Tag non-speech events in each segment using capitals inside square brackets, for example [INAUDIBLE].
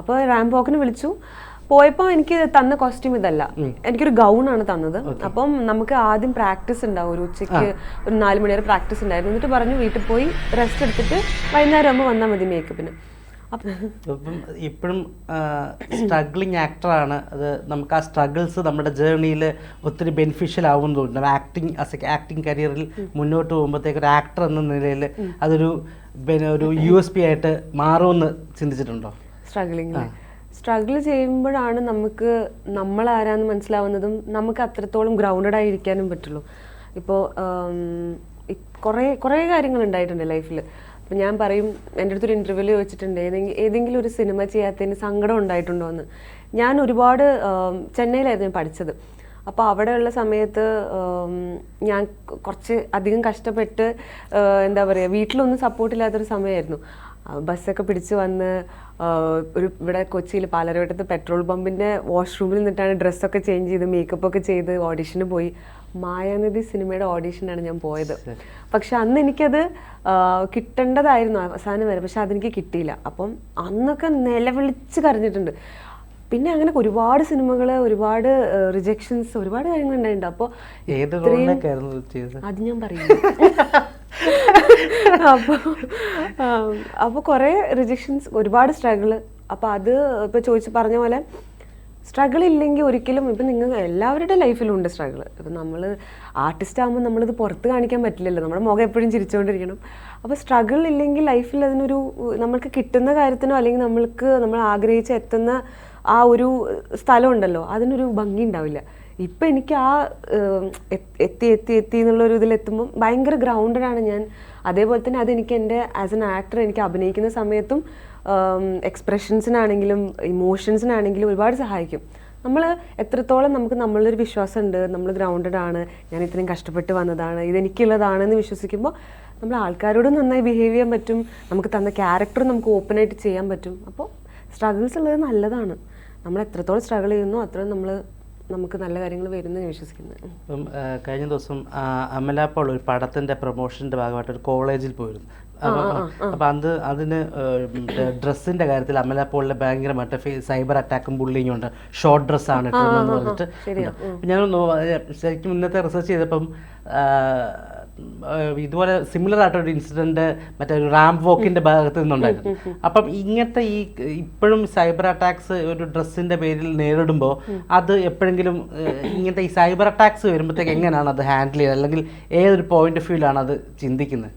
അപ്പോൾ റാംപോക്കിന് വിളിച്ചു. പോയപ്പോൾ എനിക്ക് തന്ന കോസ്റ്റ്യൂം ഇതല്ല. എനിക്കൊരു ഗൗൺ ആണ് തന്നത്. അപ്പം നമുക്ക് ആദ്യം പ്രാക്ടീസ് ഉണ്ടാവും. ഒരു ഉച്ചയ്ക്ക് ഒരു നാല് മണി വരെ പ്രാക്ടീസ് ഉണ്ടായിരുന്നു. എന്നിട്ട് പറഞ്ഞു വീട്ടിൽ പോയി റെസ്റ്റ് എടുത്തിട്ട് വൈകുന്നേരം ആകുമ്പോൾ വന്നാൽ മതി മേക്കപ്പിന് ഇപ്പോഴും സ്ട്രഗ്ലിങ് ആക്ടറാണ് അത് നമുക്ക് ആ സ്ട്രഗിൾസ് നമ്മുടെ ജേർണിയിൽ ഒത്തിരി ബെനിഫിഷ്യൽ ആവും തോന്നുന്നു. ആക്ടിങ് ആക്ടിങ് കരിയറിൽ മുന്നോട്ട് പോകുമ്പോഴത്തേക്ക് ഒരു ആക്ടർ എന്ന നിലയിൽ അതൊരു പിന്നെ ഒരു യു എസ് പി ആയിട്ട് മാറുമെന്ന് ചിന്തിച്ചിട്ടുണ്ടോ? സ്ട്രഗ്ലിംഗ് സ്ട്രഗിൾ ചെയ്യുമ്പോഴാണ് നമുക്ക് നമ്മൾ ആരാന്ന് മനസ്സിലാവുന്നതും നമുക്ക് അത്രത്തോളം ഗ്രൗണ്ടഡ് ആയിരിക്കാനും പറ്റുള്ളൂ. ഇപ്പോൾ കുറേ കുറേ കാര്യങ്ങൾ ഉണ്ടായിട്ടുണ്ട് ലൈഫിൽ അപ്പം ഞാൻ പറയും എന്റെ അടുത്തൊരു ഇന്റർവ്യൂവിൽ ചോദിച്ചിട്ടുണ്ട് ഏതെങ്കിലും ഏതെങ്കിലും ഒരു സിനിമ ചെയ്യാത്തതിന് സങ്കടം ഉണ്ടായിട്ടുണ്ടോ എന്ന് ഞാൻ ഒരുപാട് ചെന്നൈയിലായിരുന്നു ഞാൻ പഠിച്ചത്. അപ്പോൾ അവിടെയുള്ള സമയത്ത് ഞാൻ കുറച്ച് അധികം കഷ്ടപ്പെട്ട് എന്താ പറയുക വീട്ടിലൊന്നും സപ്പോർട്ടില്ലാത്തൊരു സമയമായിരുന്നു ബസ്സൊക്കെ പിടിച്ച് വന്ന് ഒരു ഇവിടെ കൊച്ചിയിൽ പാലരവട്ടത്ത് പെട്രോൾ പമ്പിന്റെ വാഷ്റൂമിൽ നിന്നിട്ടാണ് ഡ്രസ്സൊക്കെ ചേഞ്ച് ചെയ്ത് മേക്കപ്പ് ഒക്കെ ചെയ്ത് ഓഡിഷന് പോയി. മായാനദി സിനിമയുടെ ഓഡീഷനാണ് ഞാൻ പോയത്. പക്ഷെ അന്ന് എനിക്കത് കിട്ടേണ്ടതായിരുന്നു അവസാനം വരെ. പക്ഷെ അതെനിക്ക് കിട്ടിയില്ല. അപ്പം അന്നൊക്കെ നിലവിളിച്ച് കരഞ്ഞിട്ടുണ്ട്. പിന്നെ അങ്ങനെ ഒരുപാട് സിനിമകൾ ഒരുപാട് റിജക്ഷൻസ് ഒരുപാട് കാര്യങ്ങൾ ഉണ്ടായിട്ടുണ്ട്. അപ്പോൾ അത് ഞാൻ പറയും അപ്പോൾ അപ്പോൾ കുറേ റിജക്ഷൻസ് ഒരുപാട് സ്ട്രഗിൾ അപ്പോൾ അത് ഇപ്പോൾ ചോദിച്ച് പറഞ്ഞ പോലെ സ്ട്രഗിൾ ഇല്ലെങ്കിൽ ഒരിക്കലും ഇപ്പം നിങ്ങൾ എല്ലാവരുടെ ലൈഫിലും ഉണ്ട് സ്ട്രഗിൾ ഇപ്പം നമ്മൾ ആർട്ടിസ്റ്റ് ആകുമ്പോൾ നമ്മളിത് പുറത്ത് കാണിക്കാൻ പറ്റില്ലല്ലോ. നമ്മുടെ മുഖം എപ്പോഴും ചിരിച്ചുകൊണ്ടിരിക്കണം അപ്പോൾ സ്ട്രഗിൾ ഇല്ലെങ്കിൽ ലൈഫിൽ അതിനൊരു നമ്മൾക്ക് കിട്ടുന്ന കാര്യത്തിനോ അല്ലെങ്കിൽ നമ്മൾക്ക് നമ്മൾ ആഗ്രഹിച്ച് എത്തുന്ന ആ ഒരു സ്ഥലം ഉണ്ടല്ലോ അതിനൊരു ഭംഗി ഉണ്ടാവില്ല. ഇപ്പം എനിക്ക് ആ എത്തി എത്തി എത്തി എന്നുള്ള ഒരു ഇതിലെത്തുമ്പം ഭയങ്കര ഗ്രൗണ്ടഡാണ് ഞാൻ. അതേപോലെ തന്നെ അതെനിക്ക് എന്റെ ആസ് എൻ ആക്ടർ എനിക്ക് അഭിനയിക്കുന്ന സമയത്തും എക്സ്പ്രഷൻസിനാണെങ്കിലും ഇമോഷൻസിനാണെങ്കിലും ഒരുപാട് സഹായിക്കും. നമ്മൾ എത്രത്തോളം നമുക്ക് നമ്മളൊരു വിശ്വാസമുണ്ട് നമ്മൾ ഗ്രൗണ്ടഡ് ആണ് ഞാൻ ഇത്രയും കഷ്ടപ്പെട്ട് വന്നതാണ് ഇതെനിക്കുള്ളതാണെന്ന് വിശ്വസിക്കുമ്പോൾ നമ്മൾ ആൾക്കാരോട് നന്നായി ബിഹേവ് ചെയ്യാൻ പറ്റും നമുക്ക് തന്ന ക്യാരക്ടർ നമുക്ക് ഓപ്പണായിട്ട് ചെയ്യാൻ പറ്റും. അപ്പോൾ സ്ട്രഗിൾസ് ഉള്ളത് നല്ലതാണ്. നമ്മൾ എത്രത്തോളം സ്ട്രഗിൾ ചെയ്യുന്നു അത്രയും നമ്മൾ നമുക്ക് നല്ല കാര്യങ്ങൾ വരുമെന്ന് വിശ്വസിക്കുന്നത് ഇപ്പം കഴിഞ്ഞ ദിവസം അമലാപ്പോൾ അമല പോൾ ഒരു പടത്തിന്റെ പ്രൊമോഷന്റെ ഭാഗമായിട്ട് ഒരു കോളേജിൽ പോയിരുന്നു. അപ്പം അപ്പൊ അത് അതിന് ഡ്രസ്സിന്റെ കാര്യത്തിൽ അമല പോളിലെ ഭയങ്കരമായിട്ട് സൈബർ അറ്റാക്കും ബുള്ളിങ്ങും ഉണ്ട്. ഷോർട്ട് ഡ്രസ്സാണ് ഇട്ടതെന്ന് പറഞ്ഞിട്ട്. അപ്പൊ ഞാൻ ശരിക്കും ഇന്നത്തെ റിസർച്ച് ചെയ്തപ്പം ഇതുപോലെ സിമിലർ ആയിട്ടൊരു ഇൻസിഡന്റ് മറ്റേ ഒരു റാം വോക്കിന്റെ ഭാഗത്ത് നിന്നുണ്ടായിരുന്നു. അപ്പം ഇങ്ങനത്തെ ഈ ഇപ്പോഴും സൈബർ അറ്റാക്സ് ഒരു ഡ്രസ്സിന്റെ പേരിൽ നേരിടുമ്പോൾ അത് എപ്പോഴെങ്കിലും ഇങ്ങനത്തെ ഈ സൈബർ അറ്റാക്സ് വരുമ്പോഴത്തേക്ക് എങ്ങനെയാണ് അത് ഹാൻഡിൽ ചെയ്യുന്നത് അല്ലെങ്കിൽ ഏതൊരു പോയിന്റ് ഓഫ് വ്യൂലാണ് അത് ചിന്തിക്കുന്നത്?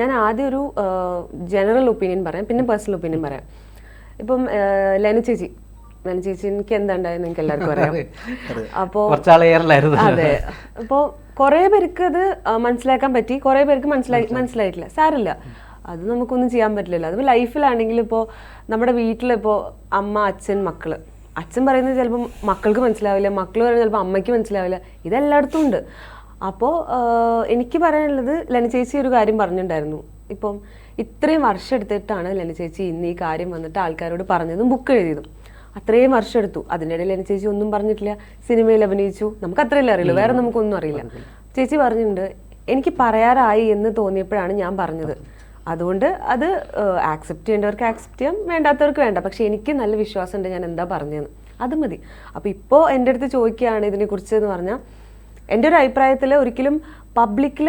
ഞാൻ ആദ്യം ഒരു ജനറൽ ഒപ്പീനിയൻ പറയാം പിന്നെ പേഴ്സണൽ ഒപ്പീനിയൻ പറയാം. ഇപ്പം ലെന ചേച്ചി. ലെന ചേച്ചി എനിക്ക് എന്താ ഉണ്ടായത് നിങ്ങൾക്ക് എല്ലാവർക്കും അറിയാം. അപ്പോൾ അതെ. അപ്പോൾ കുറേ പേർക്ക് അത് മനസ്സിലാക്കാൻ പറ്റി. കുറേ പേർക്ക് മനസ്സിലായി മനസ്സിലായിട്ടില്ല. സാരില്ല അത് നമുക്കൊന്നും ചെയ്യാൻ പറ്റില്ലല്ലോ. അതിപ്പോൾ ലൈഫിലാണെങ്കിൽ ഇപ്പോൾ നമ്മുടെ വീട്ടിലിപ്പോൾ അമ്മ അച്ഛൻ മക്കൾ അച്ഛൻ പറയുന്നത് ചിലപ്പോൾ മക്കൾക്ക് മനസ്സിലാവില്ല. മക്കൾ പറയുന്നത് ചിലപ്പോൾ അമ്മയ്ക്ക് മനസ്സിലാവില്ല. ഇതെല്ലായിടത്തും ഉണ്ട്. അപ്പോൾ എനിക്ക് പറയാനുള്ളത് ലെന ചേച്ചി ഒരു കാര്യം പറഞ്ഞിട്ടുണ്ടായിരുന്നു. ഇപ്പം ഇത്രയും വർഷം എടുത്തിട്ടാണ് ലെന ചേച്ചി ഇന്ന് ഈ കാര്യം വന്നിട്ട് ആൾക്കാരോട് പറഞ്ഞതും ബുക്ക് എഴുതിയതും. അത്രയും വർഷം എടുത്തു. അതിന്റെ ഇടയിൽ എന്നെ ചേച്ചി ഒന്നും പറഞ്ഞിട്ടില്ല. സിനിമയിൽ അഭിനയിച്ചു. നമുക്ക് അത്രയല്ലേ അറിയില്ല വേറെ നമുക്കൊന്നും അറിയില്ല. ചേച്ചി പറഞ്ഞിട്ടുണ്ട് എനിക്ക് പറയാറായി എന്ന് തോന്നിയപ്പോഴാണ് ഞാൻ പറഞ്ഞത്. അതുകൊണ്ട് അത് ആക്സെപ്റ്റ് ചെയ്യേണ്ടവർക്ക് ആക്സെപ്റ്റ് ചെയ്യാം വേണ്ടാത്തവർക്ക് വേണ്ട. പക്ഷെ എനിക്ക് നല്ല വിശ്വാസമുണ്ട് ഞാൻ എന്താ പറഞ്ഞതെന്ന് അത് മതി. അപ്പോൾ ഇപ്പോൾ എന്റെ അടുത്ത് ചോദിക്കുകയാണ് ഇതിനെക്കുറിച്ച് എന്ന് പറഞ്ഞാൽ എന്റെ ഒരു അഭിപ്രായത്തിൽ ഒരിക്കലും പബ്ലിക്കിൽ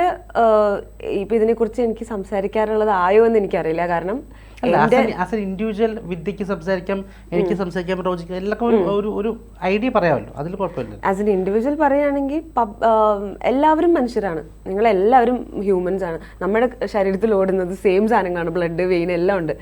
ഇപ്പം ഇതിനെക്കുറിച്ച് എനിക്ക് സംസാരിക്കാറുള്ളത് ആയോ എന്ന് എനിക്കറിയില്ല. കാരണം ആസ് എൻ ഇൻഡിവിജ്വൽ വിദ്യക്ക് സംസാരിക്കാം എനിക്ക് എല്ലാം ഒരു ഒരു ഐഡിയ പറയാമല്ലോ. അതിൽ കുഴപ്പമില്ല ആസ് എൻ ഇൻഡിവിജ്വൽ പറയുകയാണെങ്കിൽ എല്ലാവരും മനുഷ്യരാണ്. നിങ്ങൾ എല്ലാവരും ഹ്യൂമൻസ് ആണ്. നമ്മുടെ ശരീരത്തിൽ ഓടുന്നത് സെയിം സാധനങ്ങളാണ്. ബ്ലഡ് വെയിൻ എല്ലാം ഉണ്ട്.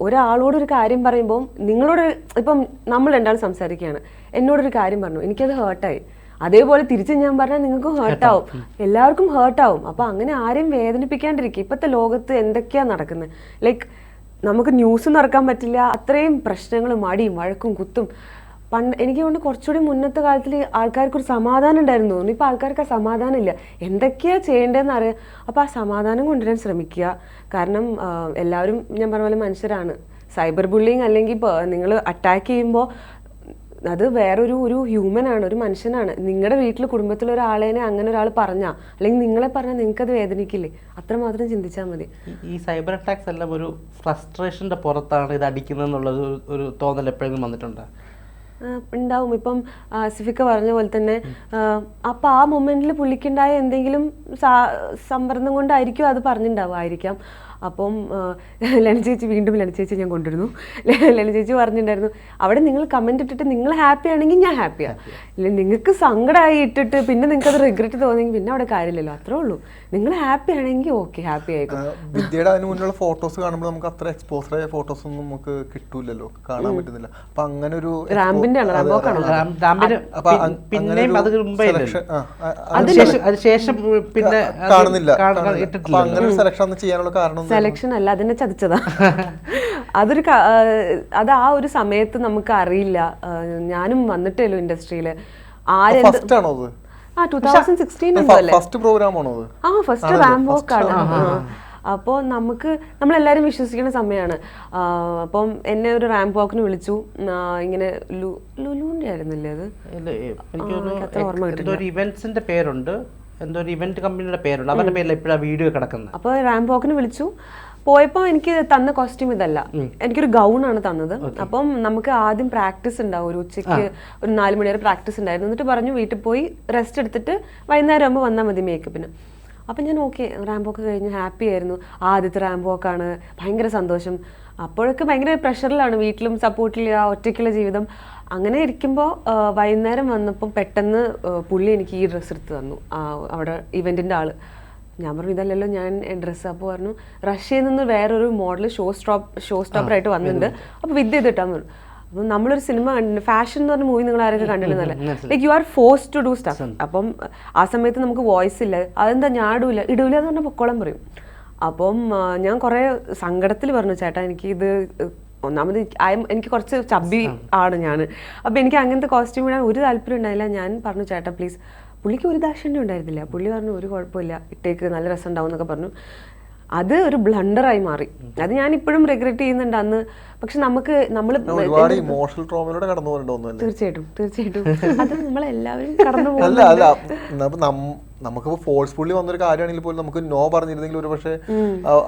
ഒരാളോട് ഒരു കാര്യം പറയുമ്പോൾ നിങ്ങളോട് ഇപ്പം നമ്മൾ രണ്ടാൾ സംസാരിക്കുകയാണ്. എന്നോടൊരു കാര്യം പറഞ്ഞു. എനിക്കത് ഹേർട്ടായി അതേപോലെ തിരിച്ച് ഞാൻ പറഞ്ഞാൽ നിങ്ങൾക്ക് ഹേർട്ടാവും എല്ലാവർക്കും ഹേർട്ടാവും അപ്പോൾ അങ്ങനെ ആരെയും വേദനിപ്പിക്കാണ്ടിരിക്കുക ഇപ്പോഴത്തെ ലോകത്ത് എന്തൊക്കെയാണ് നടക്കുന്നത് ലൈക്ക് നമുക്ക് ന്യൂസ് നടക്കാൻ പറ്റില്ല. അത്രയും പ്രശ്നങ്ങളും മടിയും വഴക്കും കുത്തും. പണ്ട് എനിക്ക് കൊണ്ട് കുറച്ചുകൂടി മുന്നത്തെ കാലത്തിൽ ആൾക്കാർക്ക് ഒരു സമാധാനം ഉണ്ടായിരുന്നു. തോന്നുന്നു ഇപ്പോൾ ആൾക്കാർക്ക് ആ സമാധാനം ഇല്ല. എന്തൊക്കെയാ ചെയ്യേണ്ടതെന്ന് അറിയാം. അപ്പോൾ ആ സമാധാനം കൊണ്ടുവരാൻ ശ്രമിക്കുക. കാരണം എല്ലാവരും ഞാൻ പറഞ്ഞ പോലെ മനുഷ്യരാണ്. സൈബർ ബുള്ളിങ് അല്ലെങ്കിൽ നിങ്ങൾ അറ്റാക്ക് ചെയ്യുമ്പോൾ അത് വേറൊരു ഒരു ഹ്യൂമൻ ആണ് ഒരു മനുഷ്യനാണ്. നിങ്ങളുടെ വീട്ടിൽ കുടുംബത്തിൽ ഒരാളേനെ അങ്ങനെ ഒരാൾ പറഞ്ഞാൽ അല്ലെങ്കിൽ നിങ്ങളെ പറഞ്ഞാൽ നിങ്ങൾക്ക് അത് വേദനിക്കില്ലേ അത്രമാത്രം ചിന്തിച്ചാൽ മതി. ഈ- സൈബർ അറ്റാക്സ് എല്ലാം ഒരു ഫ്രസ്ട്രേഷന്റെ പുറത്താണ് ഇത് അടിക്കുന്നത് എന്നുള്ളത് ഒരു- തോന്നൽ എപ്പോഴെങ്കിലും വന്നിട്ടുണ്ടോ? ഉണ്ടാവും. ഇപ്പം സിഫിക്ക പറഞ്ഞ പോലെ തന്നെ അപ്പം ആ മൊമെന്റിൽ പുള്ളിക്കുണ്ടായ എന്തെങ്കിലും സമ്മർദ്ദം കൊണ്ടായിരിക്കും അത് പറഞ്ഞിട്ടുണ്ടാവും ആയിരിക്കാം. അപ്പം ലെന ചേച്ചി വീണ്ടും ലെന ചേച്ചി ഞാൻ കൊണ്ടുവരുന്നു. ലെന ചേച്ചി പറഞ്ഞിട്ടുണ്ടായിരുന്നു അവിടെ നിങ്ങൾ കമന്റ് ഇട്ടിട്ട് നിങ്ങൾ ഹാപ്പി ആണെങ്കിൽ ഞാൻ ഹാപ്പിയാണ് ഇല്ല നിങ്ങൾക്ക് സങ്കടമായി ഇട്ടിട്ട് പിന്നെ നിങ്ങൾക്ക് അത് റിഗ്രറ്റ് തോന്നിയെങ്കിൽ പിന്നെ അവിടെ കാര്യമില്ലല്ലോ അത്രേ ഉള്ളൂ. നിങ്ങൾ ഹാപ്പി ആണെങ്കിൽ ഓക്കെ ഹാപ്പി ആയിക്കോ. വിദ്യയുടെ അതിന് മുന്നിലുള്ള ഫോട്ടോസ് കാണുമ്പോൾ നമുക്ക് അത്ര എക്സ്പോസർ ആയ ഫോട്ടോസ് ഒന്നും നമുക്ക് കിട്ടൂലല്ലോ കാണാൻ പറ്റുന്നില്ല. അപ്പൊ അങ്ങനെ ഒരു റാമ്പിന്റെ പിന്നെയും അങ്ങനെ അത് ഒരു മുമ്പേ ഇല്ലല്ലോ. selection- ആ, ആ, അത് അതിന് ശേഷം പിന്നെ കാണുന്നില്ല അങ്ങനെ ഒരു സെലക്ഷൻ ഒന്നും ചെയ്യാനുള്ള കാരണം? സെലക്ഷൻ അല്ല അതിനെ ചതിച്ചതാ. [LAUGHS] അതൊരു അത് ആ ഒരു സമയത്ത് നമുക്ക് അറിയില്ല ഞാനും വന്നിട്ടേലോ ഇൻഡസ്ട്രിയിൽ. ആരെന്ത് ഫസ്റ്റ് ആണോ അത്? ആ ടൂ തൗസൻഡ് സിക്സ്റ്റീൻ അല്ലേ? ഫസ്റ്റ് പ്രോഗ്രാം ആണോ അത്? ആ ഫസ്റ്റ് റാംബോക്ക് ആണ്. അപ്പോൾ നമുക്ക് നമ്മളെല്ലാവരും വിശ്വസിക്കുന്ന സമയമാണ് അപ്പം എന്നെ ഒരു റാമ്പ് വാക്കിന് വിളിച്ചു. ഇങ്ങനെ ലു ലുലുവിന്റെ ആയിരുന്നില്ലേ അത്? ഓർമ്മ തോന്നുന്നു ഇവന്റ്സിന്റെ പേരുണ്ട്. എന്തോ ഒരു ഇവന്റ് കമ്പനിയുടെ പേരുണ്ട്. അവരുടെ പേരിൽ എപ്പോഴാണ് വീഡിയോ കിടക്കുന്നത് അപ്പോൾ റാംബോക്കിന് വിളിച്ചു. പോയപ്പോൾ എനിക്ക് തന്ന കോസ്റ്റ്യൂം ഇതല്ല. എനിക്കൊരു ഗൗൺ ആണ് തന്നത്. അപ്പം നമുക്ക് ആദ്യം പ്രാക്ടീസ് ഉണ്ടാവും. ഒരു ഉച്ചയ്ക്ക് ഒരു നാല് മണി വരെ പ്രാക്ടീസ് ഉണ്ടായിരുന്നു. എന്നിട്ട് പറഞ്ഞു വീട്ടിൽ പോയി റെസ്റ്റ് എടുത്തിട്ട് വൈകുന്നേരം ആകുമ്പോൾ വന്നാൽ മതി മേക്കപ്പിന് അപ്പം ഞാൻ ഓക്കെ റാംബോക്ക് കഴിഞ്ഞ് ഹാപ്പി ആയിരുന്നു. ആദ്യത്തെ റാംബോക്കാണ്. ഭയങ്കര സന്തോഷം. അപ്പോഴൊക്കെ ഭയങ്കര പ്രഷറിലാണ് വീട്ടിലും സപ്പോർട്ടില്ല ഒറ്റയ്ക്കുള്ള ജീവിതം. അങ്ങനെ ഇരിക്കുമ്പോൾ വൈകുന്നേരം വന്നപ്പോൾ പെട്ടെന്ന് പുള്ളി എനിക്ക് ഈ ഡ്രസ്സ് എടുത്ത് തന്നു. ആ, അവിടെ ഇവന്റിന്റെ ആൾ ഞാൻ പറഞ്ഞു ഇതല്ലല്ലോ ഞാൻ ഡ്രസ്സ് അപ്പോൾ പറഞ്ഞു. റഷ്യയിൽ നിന്ന് വേറൊരു മോഡൽ ഷോ സ്റ്റോപ്പ് ഷോ സ്റ്റോപ്പറായിട്ട് വന്നിട്ടുണ്ട്. അപ്പോൾ വിദ്യ ഇതിട്ടാൻ പറഞ്ഞു. അപ്പം നമ്മളൊരു സിനിമ കണ്ടിട്ടുണ്ട്. ഫാഷൻ എന്ന് പറഞ്ഞ മൂവി നിങ്ങൾ ആരൊക്കെ കണ്ടിട്ടുണ്ടല്ലേ? Like you are force to do stuff അപ്പം ആ സമയത്ത് നമുക്ക് വോയിസ് ഇല്ല. അതെന്താ ഞാൻ ഇടൂല. ഇടൂല എന്ന് പറഞ്ഞാൽ പൊക്കോളം പറയും. അപ്പം ഞാൻ കുറേ സങ്കടത്തിൽ പറഞ്ഞു ചേട്ടാ എനിക്ക് ഇത് ഒന്നാമത് എനിക്ക് കുറച്ച് ചബ്ബി ആണ് ഞാൻ അപ്പം എനിക്ക് അങ്ങനത്തെ കോസ്റ്റ്യൂം ഇടാൻ ഒരു താല്പര്യം ഉണ്ടായില്ല. ഞാൻ പറഞ്ഞു ചേട്ടാ പ്ലീസ് പുള്ളിക്ക് ഒരു ദാക്ഷണ്യം ഉണ്ടായിരുന്നില്ല. പുള്ളി പറഞ്ഞു ഒരു കുഴപ്പമില്ല ഇട്ടേക്ക് നല്ല രസം ഉണ്ടാവും എന്നൊക്കെ പറഞ്ഞു. അത് ഒരു ബ്ലണ്ടറായി മാറി. അത് ഞാൻ ഇപ്പോഴും റിഗ്രറ്റ് ചെയ്യുന്നുണ്ട്. അന്ന് പക്ഷെ നമുക്ക് നമ്മൾ ഒരുപാട് ഇമോഷണൽ ട്രോമയിലൂടെ കടന്നു പോകേണ്ടതൊന്നുമല്ലേ തീർച്ചയായിട്ടും തീർച്ചയായിട്ടും. അത് നമ്മളെല്ലാവരും കടന്നു അല്ല നമുക്കിപ്പോ ഫോഴ്സ്ഫുള്ളി വന്നൊരു കാര്യമാണെങ്കിൽ പോലും നമുക്ക് നോ പറഞ്ഞിരുന്നെങ്കിൽ ഒരു പക്ഷേ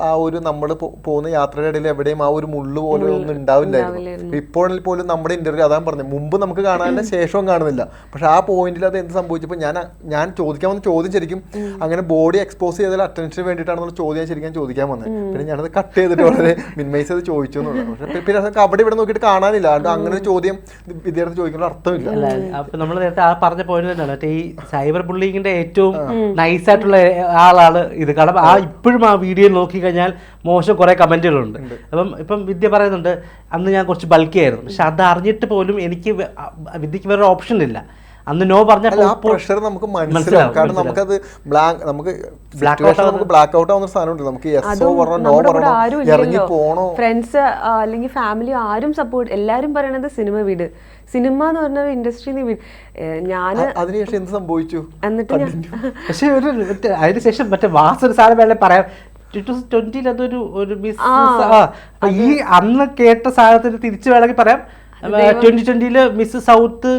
ആ- ഒരു നമ്മൾ പോകുന്ന യാത്രയുടെ ഇടയിൽ എവിടെയും ആ ഒരു മുള്ളു പോലെ ഒന്നും ഉണ്ടാവില്ലായിരുന്നു. ഇപ്പോഴിൽ പോലും നമ്മുടെ ഇന്റർവ്യൂ അതാണ് പറഞ്ഞത് മുമ്പ് നമുക്ക് കാണാനില്ല ശേഷവും കാണുന്നില്ല. പക്ഷെ ആ പോയിന്റിൽ അത് എന്ത് സംഭവിച്ചപ്പോൾ ഞാൻ ഞാൻ ചോദിക്കാൻ വന്ന ചോദ്യം ശരിക്കും അങ്ങനെ ബോഡി എക്സ്പോസ് ചെയ്തതിൽ അറ്റൻഷന് വേണ്ടിയിട്ടാണ് ചോദ്യം ഞാൻ ശരിക്കും ചോദിക്കാൻ വന്നത്. പിന്നെ ഞാനത് കട്ട് ചെയ്തിട്ട് വളരെ മിൻമൈസ് ചെയ്ത് ചോദിച്ചു എന്നുള്ളത് പക്ഷെ പിന്നെ കബഡി ഇവിടെ നോക്കിയിട്ട് കാണാനില്ല. അതുകൊണ്ട് അങ്ങനെ ഒരു ചോദ്യം വിദ്യാർത്ഥി ചോദിക്കുന്ന അർത്ഥമില്ല. അല്ല അപ്പൊ നമ്മൾ നേരത്തെ ആ പറഞ്ഞ പോയിന്റ് തന്നെയാണ്. മറ്റേ ഈ സൈബർ ബുള്ളിങ്ങിന്റെ ഏറ്റവും നൈസ് ആയിട്ടുള്ള ആളാണ് ഇത്. കാരണം ആ ഇപ്പോഴും ആ വീഡിയോ നോക്കി കഴിഞ്ഞാൽ മോശം കുറെ കമന്റുകളുണ്ട്. അപ്പം ഇപ്പം വിദ്യ പറയുന്നുണ്ട് അന്ന് ഞാൻ കുറച്ച് ബൾക്കി ആയിരുന്നു. പക്ഷെ അത് അറിഞ്ഞിട്ട് പോലും എനിക്ക് വിദ്യക്ക് വേറെ ഓപ്ഷൻ ഇല്ല. അന്ന് നോ പറഞ്ഞ പ്രഷർ നമുക്ക് മനസ്സിലാവും. കാരണം നമുക്കത് ബ്ലാങ്ക് നമുക്ക് ബ്ലാക്ക് ഔട്ട് ആവുന്ന ഒരു സാധനമുണ്ട്. നമുക്ക് അതും പറഞ്ഞോ നോ പറഞ്ഞോ ഇറങ്ങി പോണോ? ഫ്രണ്ട്സ് അല്ലെങ്കിൽ ഫാമിലി ആരും സപ്പോർട്ട് എല്ലാരും പറയണത് സിനിമ വീട്. സിനിമ എന്ന് പറഞ്ഞ ഇൻഡസ്ട്രി ഞാൻ ഞാൻ അതിനുശേഷം എന്ത് സംഭവിച്ചു? എന്നിട്ട് ഞാൻ പക്ഷെ ഒരു മറ്റേ അതിനുശേഷം മറ്റേ വാസൊരു സാധനം വേണേ പറയാം. ട്വന്റിയിൽ അതൊരു ഒരു ബിസിനസ് ഈ അന്ന് കേട്ട സാധനത്തിന് തിരിച്ചു വേണമെങ്കിൽ പറയാം. Twenty ട്വന്റിയിൽ miss south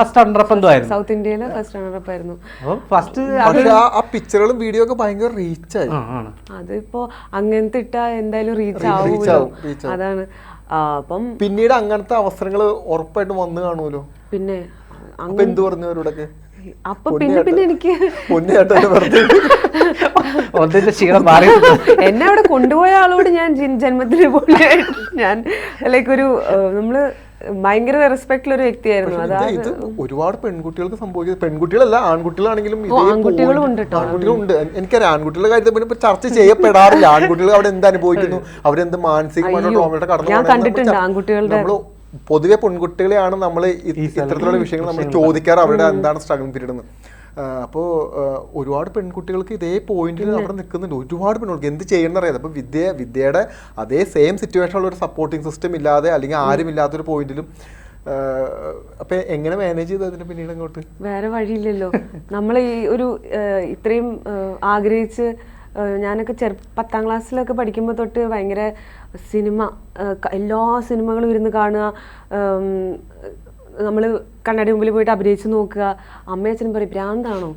first runner up എന്തോ ആയിരുന്നു സൗത്ത് ഇന്ത്യയിലെ ഫസ്റ്റ് റണ്ണറപ്പ് ആയിരുന്നു. ഫസ്റ്റ് ആ പിക്ചറുകളും വീഡിയോ ഒക്കെ ഭയങ്കര റീച്ച് ആണ്. അതിപ്പോ അങ്ങനത്തെ ഇട്ടാ എന്തായാലും റീച്ച് ആവുമല്ലോ ആവും, അതാണ്. അപ്പം പിന്നീട് അങ്ങനത്തെ അവസരങ്ങൾ ഉറപ്പായിട്ട് വന്നു കാണുമല്ലോ? പിന്നെ എന്ത് പറഞ്ഞു അവരോടൊക്കെ അപ്പൊ പിന്നെ പിന്നെ എനിക്ക് [LAUGHS] എന്നെ അവിടെ കൊണ്ടുപോയ ആളോട് ഞാൻ ജന്മത്തിന് പോലെ ഞാൻ ലൈക്ക് ഒരു നമ്മൾ ഭയങ്കര റെസ്പെക്റ്റുള്ള ഒരു വ്യക്തിയായിരുന്നു. ഇത് ഒരുപാട് പെൺകുട്ടികൾക്ക് സംഭവിക്കുന്നത് പെൺകുട്ടികളല്ല ആൺകുട്ടികളാണെങ്കിലും ഇതേ ആൺകുട്ടികളും ഉണ്ട് കേട്ടോ. ആൺകുട്ടികളുണ്ട് എനിക്കറിയാം ആൺകുട്ടികളുടെ കാര്യത്തിൽ പിന്നെ ചർച്ച ചെയ്യപ്പെടാറില്ല. ആൺകുട്ടികൾ അവിടെ എന്ത് അനുഭവിക്കുന്നു? അവരെന്ത് മാനസികമായിട്ട് അയ്യോ, ട്രോമയുടെ കടന്നു ഞാൻ കണ്ടിട്ടുണ്ട് ആൺകുട്ടികളുടെ- നമ്മൾ പൊതുവെ പെൺകുട്ടികളെയാണ് നമ്മൾ ഇത്തരത്തിലുള്ള വിഷയങ്ങൾ നമ്മൾ ചോദിക്കാറ്. അവരുടെ എന്താണ് സ്ട്രഗിൾ പീരീഡ് എന്ന് അപ്പോൾ ഒരുപാട് പെൺകുട്ടികൾക്ക് ഇതേ പോയിന്റിൽ അവിടെ നിൽക്കുന്നുണ്ട് ഒരുപാട് പെൺകുട്ടികൾ എന്ത് ചെയ്യണം അറിയാതെ അപ്പോൾ വിദ്യ വിദ്യയുടെ അതേ സെയിം സിറ്റുവേഷൻ ഉള്ള ഒരു സപ്പോർട്ടിംഗ് സിസ്റ്റം ഇല്ലാതെ അല്ലെങ്കിൽ ആരും ഇല്ലാത്തൊരു പോയിന്റിലും അപ്പൊ എങ്ങനെ മാനേജ് ചെയ്തു അതിന് പിന്നീട് അങ്ങോട്ട്? വേറെ വഴിയില്ലല്ലോ. നമ്മൾ ഈ ഒരു ഇത്രയും ആഗ്രഹിച്ച് ഞാനൊക്കെ ചെറു പത്താം ക്ലാസ്സിലൊക്കെ പഠിക്കുമ്പോൾ തൊട്ട് ഭയങ്കര സിനിമ എല്ലാ സിനിമകളും ഇരുന്ന് കാണുക നമ്മൾ കണ്ണാടി മുമ്പിൽ പോയിട്ട് അഭിനയിച്ച് നോക്കുക. അമ്മയച്ഛനും പറയും ഭ്രാന്താണോ?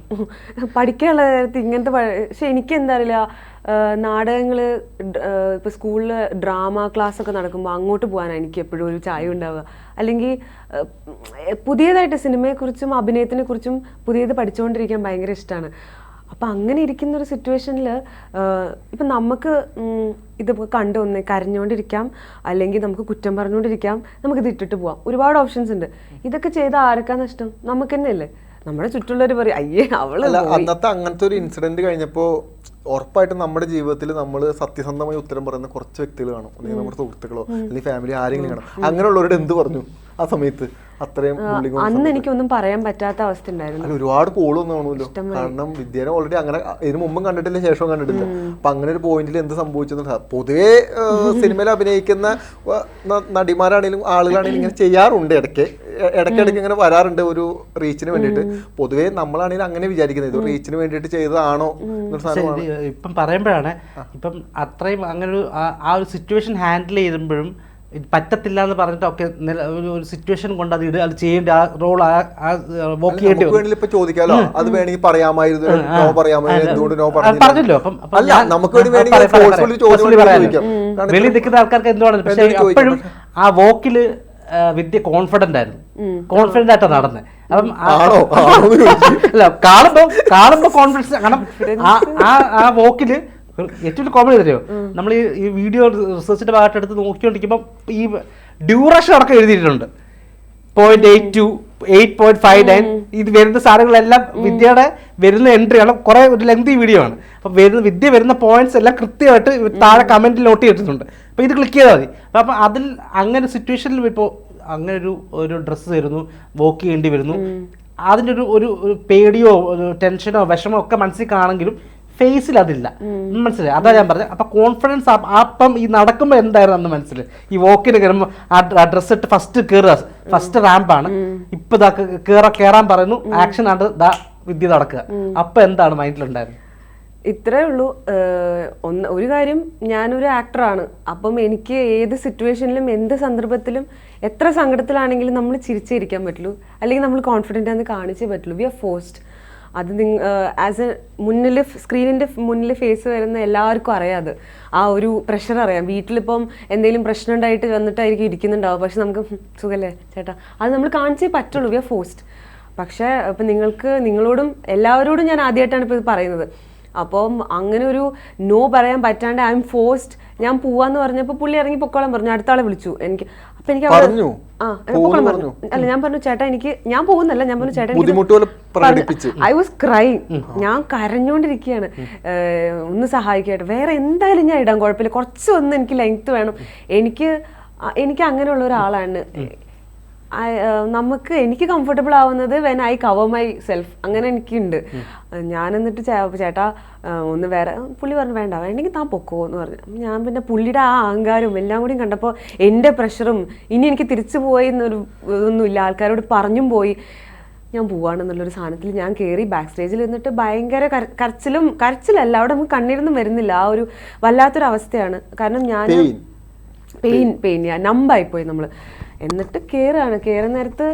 പഠിക്കാനുള്ള നേരത്ത് ഇങ്ങനത്തെ പക്ഷെ എനിക്ക് എന്താ അറിയില്ല നാടകങ്ങൾ ഇപ്പോൾ സ്കൂളിൽ ഡ്രാമ ക്ലാസ് ഒക്കെ നടക്കുമ്പോൾ അങ്ങോട്ട് പോകാനാണ് എനിക്ക് എപ്പോഴും ഒരു ചായ ഉണ്ടാവുക. അല്ലെങ്കിൽ പുതിയതായിട്ട് സിനിമയെക്കുറിച്ചും അഭിനയത്തിനെ കുറിച്ചും പുതിയത് പഠിച്ചുകൊണ്ടിരിക്കാൻ ഭയങ്കര ഇഷ്ടമാണ് അപ്പം അങ്ങനെ ഇരിക്കുന്ന ഒരു സിറ്റുവേഷനിൽ ഇപ്പം നമുക്ക് ഇത് കണ്ടു ഒന്ന് കരഞ്ഞുകൊണ്ടിരിക്കാം അല്ലെങ്കിൽ നമുക്ക് കുറ്റം പറഞ്ഞുകൊണ്ടിരിക്കാം നമുക്കിത് ഇട്ടിട്ട് പോവാം. ഒരുപാട് ഓപ്ഷൻസ് ഉണ്ട്. ഇതൊക്കെ ചെയ്താൽ ആർക്കാ നഷ്ടം? നമുക്ക് തന്നെയല്ലേ? നമ്മുടെ ചുറ്റുള്ളവർ പറയും അയ്യേ അവളല്ല അല്ല പോയി." അന്നത്തെ അങ്ങനത്തെ ഒരു ഇൻസിഡന്റ് കഴിഞ്ഞപ്പോൾ ഉറപ്പായിട്ടും നമ്മുടെ ജീവിതത്തിൽ നമ്മൾ സത്യസന്ധമായി ഉത്തരം പറയുന്ന കുറച്ച് വ്യക്തികൾ കാണും. അല്ലെങ്കിൽ നമ്മുടെ സുഹൃത്തുക്കളോ അല്ലെങ്കിൽ ഫാമിലി ആരെങ്കിലും കാണും. അങ്ങനെയുള്ളവരോട് എന്ത് പറഞ്ഞു? ആ സമയത്ത് അത്രയും അന്ന് എനിക്കൊന്നും പറയാൻ പറ്റാത്ത അവസ്ഥ ഉണ്ടായിരുന്നു ഒരുപാട് കോളൊന്നും വന്നു കാണുമല്ലോ കാരണം വിദ്യാനെ ഓൾറെഡി അങ്ങനെ ഇതിനു മുമ്പും കണ്ടിട്ടില്ല ശേഷവും കണ്ടിട്ടില്ല. അപ്പൊ അങ്ങനെ ഒരു പോയിന്റിൽ എന്ത് സംഭവിച്ചെന്ന് പൊതുവേ സിനിമയിൽ അഭിനയിക്കുന്ന നടിമാരാണെങ്കിലും ആളുകളാണെങ്കിലും ഇങ്ങനെ ചെയ്യാറുണ്ട്. ഇടയ്ക്ക് ഇടയ്ക്കിടയ്ക്ക് ഇങ്ങനെ വരാറുണ്ട് ഒരു റീച്ചിന് വേണ്ടിയിട്ട്. പൊതുവേ നമ്മളാണെങ്കിലും അങ്ങനെ വിചാരിക്കുന്നത്. ഇത് റീച്ചിന് വേണ്ടിയിട്ട് ചെയ്തതാണോ ഇപ്പം പറയുമ്പോഴാണ് ഇപ്പം അത്രയും അങ്ങനെ ഒരു ആ- ഒരു സിറ്റുവേഷൻ ഹാൻഡിൽ ചെയ്യുമ്പോഴും പറ്റത്തില്ല എന്ന് പറഞ്ഞിട്ട് ഒക്കെ നില- ഒരു സിറ്റുവേഷൻ കൊണ്ട് അത് ഇടുക അത് ചെയ്യേണ്ട ആ റോൾ ആ വോക്ക് ചെയ്യേണ്ടി വേണമെങ്കിൽ ഇപ്പൊ ചോദിക്കാലോ? അത് വേണമെങ്കിൽ പറയാമായിരുന്നു നോ പറയാമായിരുന്നു എന്തുകൊണ്ട് നോ പറഞ്ഞല്ലോ? അപ്പം അല്ല നമുക്ക് വെളി നിൽക്കുന്ന ആൾക്കാർക്ക് എന്തുവാണ് പക്ഷെ എപ്പോഴും അപ്പോഴും ആ വോക്കിൽ വിദ്യ കോൺഫിഡന്റ് ആയിരുന്നു. കോൺഫിഡന്റ് ആയിട്ടാണ് നടന്നത് അപ്പം അല്ല കാണുമ്പോ കാണുമ്പോ കോൺഫിഡൻസ് കാരണം ആ- ആ ആ വോക്കിൽ ഏറ്റവും കോമൺ ചെയ്തോ നമ്മൾ ഈ വീഡിയോ റിസർച്ചിന്റെ ഭാഗത്ത് എടുത്ത് നോക്കിക്കൊണ്ടിരിക്കുമ്പോൾ ഈ ഡ്യൂറേഷൻ അടക്കം എഴുതിയിട്ടുണ്ട്. Point eight two eight point five nine ഇത് വരുന്ന സാധനങ്ങളെല്ലാം വിദ്യയുടെ വരുന്ന എൻട്രി ആണ്. കുറെ ഒരു ലെങ്തി വീഡിയോ ആണ്. അപ്പൊ വരുന്ന വിദ്യ വരുന്ന പോയിന്റ്സ് എല്ലാം കൃത്യമായിട്ട് താഴെ കമന്റിൽ നോട്ട് ചെയ്തിട്ടുണ്ട്. അപ്പൊ ഇത് ക്ലിക്ക് ചെയ്താൽ മതി. അപ്പൊ അതിൽ അങ്ങനെ സിറ്റുവേഷനിൽ ഇപ്പോൾ അങ്ങനെ ഒരു ഒരു ഡ്രസ്സ് തരുന്നു വോക്ക് ചെയ്യേണ്ടി വരുന്നു. അതിന്റെ ഒരു ഒരു ഒരു പേടിയോ ടെൻഷനോ വിഷമോ ഒക്കെ മനസ്സിൽ കാണെങ്കിലും ഫേസിൽ അതില്ല. മനസ്സിലായി? അതാ ഞാൻ പറഞ്ഞത് അപ്പൊ കോൺഫിഡൻസ് അപ്പം ഈ നടക്കുമ്പോൾ എന്തായിരുന്നു അന്ന് മനസ്സിൽ ഈ വോക്കിന് കയറുമ്പോൾ ആ ഡ്രസ്സ് ഇട്ട് ഫസ്റ്റ് കയറുക ഫസ്റ്റ് റാമ്പാണ് ഇപ്പൊ ഇതാ കേറാൻ കയറാൻ പറയുന്നു ആക്ഷൻ ആണ് ദാ വിദ്യ നടക്കുക. അപ്പൊ എന്താണ് മൈൻഡിലുണ്ടായിരുന്നത് ഇത്രേ ഉള്ളൂ. ഒന്ന് ഒരു കാര്യം ഞാനൊരു ആക്ടറാണ് അപ്പം എനിക്ക് ഏത് സിറ്റുവേഷനിലും എന്ത് സന്ദർഭത്തിലും എത്ര സങ്കടത്തിലാണെങ്കിലും നമ്മൾ ചിരിച്ചേ ഇരിക്കാൻ പറ്റുള്ളൂ. അല്ലെങ്കിൽ നമ്മൾ കോൺഫിഡന്റ് ആണെന്ന് കാണിച്ചേ പറ്റുള്ളൂ. വി ആർ ഫോഴ്സ്ഡ് അത് നിങ്ങൾ ആസ് എ മുന്നിൽ സ്ക്രീനിന്റെ മുന്നിൽ ഫേസ് വരുന്ന എല്ലാവർക്കും അറിയാം അത്. ആ ഒരു പ്രഷർ അറിയാം. വീട്ടിലിപ്പം എന്തെങ്കിലും പ്രശ്നം ഉണ്ടായിട്ട് വന്നിട്ടായിരിക്കും ഇരിക്കുന്നുണ്ടാവും പക്ഷെ നമുക്ക് സുഖല്ലേ ചേട്ടാ? അത് നമ്മൾ കാണിച്ചേ പറ്റുള്ളൂ. വി ആർ ഫോഴ്സ്ഡ് പക്ഷേ ഇപ്പം നിങ്ങൾക്ക് നിങ്ങളോടും എല്ലാവരോടും ഞാൻ ആദ്യമായിട്ടാണ് ഇപ്പോൾ ഇത് പറയുന്നത്. അപ്പം അങ്ങനെ ഒരു നോ പറയാൻ പറ്റാണ്ട് ഐ എം ഫോഴ്സ്ഡ്. ഞാൻ പോവാന്ന് പറഞ്ഞപ്പോൾ പുള്ളി ഇറങ്ങി പൊക്കോളം പറഞ്ഞു. അടുത്ത ആളെ വിളിച്ചു. എനിക്ക് അപ്പൊ എനിക്ക് അവിടെ-? ആ പൊക്കോളം പറഞ്ഞു? അല്ല ഞാൻ പറഞ്ഞു ചേട്ടാ എനിക്ക് ഞാൻ പോകുന്നല്ല ഞാൻ പറഞ്ഞു ചേട്ടാ. ഐ വാസ് ക്രൈം ഞാൻ കരഞ്ഞോണ്ടിരിക്കുകയാണ്. ഒന്ന് സഹായിക്കട്ടെ വേറെ എന്തായാലും ഞാൻ ഇടാൻ കുഴപ്പമില്ല. കുറച്ച് ഒന്ന് എനിക്ക് ലെങ്ത് വേണം. എനിക്ക് എനിക്ക് അങ്ങനെയുള്ള ഒരാളാണ്. നമുക്ക് എനിക്ക് കംഫർട്ടബിൾ ആവുന്നത് when I cover myself അങ്ങനെ എനിക്കുണ്ട്. ഞാൻ എന്നിട്ട് ചേട്ടാ ഒന്ന് വേറെ പുള്ളി പറഞ്ഞു വേണ്ട വേണ്ടെങ്കിൽ താൻ പൊക്കോ എന്ന് പറഞ്ഞു. ഞാൻ പിന്നെ പുള്ളിയുടെ ആ അഹങ്കാരവും എല്ലാം കൂടി കണ്ടപ്പോൾ എന്റെ പ്രഷറും ഇനി എനിക്ക് തിരിച്ചു പോയി എന്നൊരു ഇതൊന്നുമില്ല. ആൾക്കാരോട് പറഞ്ഞും പോയി. ഞാൻ പോവാണെന്നുള്ളൊരു സാധനത്തിൽ ഞാൻ കയറി ബാക്ക് സ്റ്റേജിൽ നിന്നിട്ട് ഭയങ്കര കര- കരച്ചിലും കരച്ചിലല്ല അവിടെ നമുക്ക് കണ്ണീരൊന്നും വരുന്നില്ല. ആ ഒരു വല്ലാത്തൊരു അവസ്ഥയാണ് കാരണം ഞാൻ. പെയിൻ പെയിൻ നമ്പായിപ്പോയി നമ്മൾ എന്നിട്ട് കയറുകയാണ് കയറുന്ന നേരത്ത്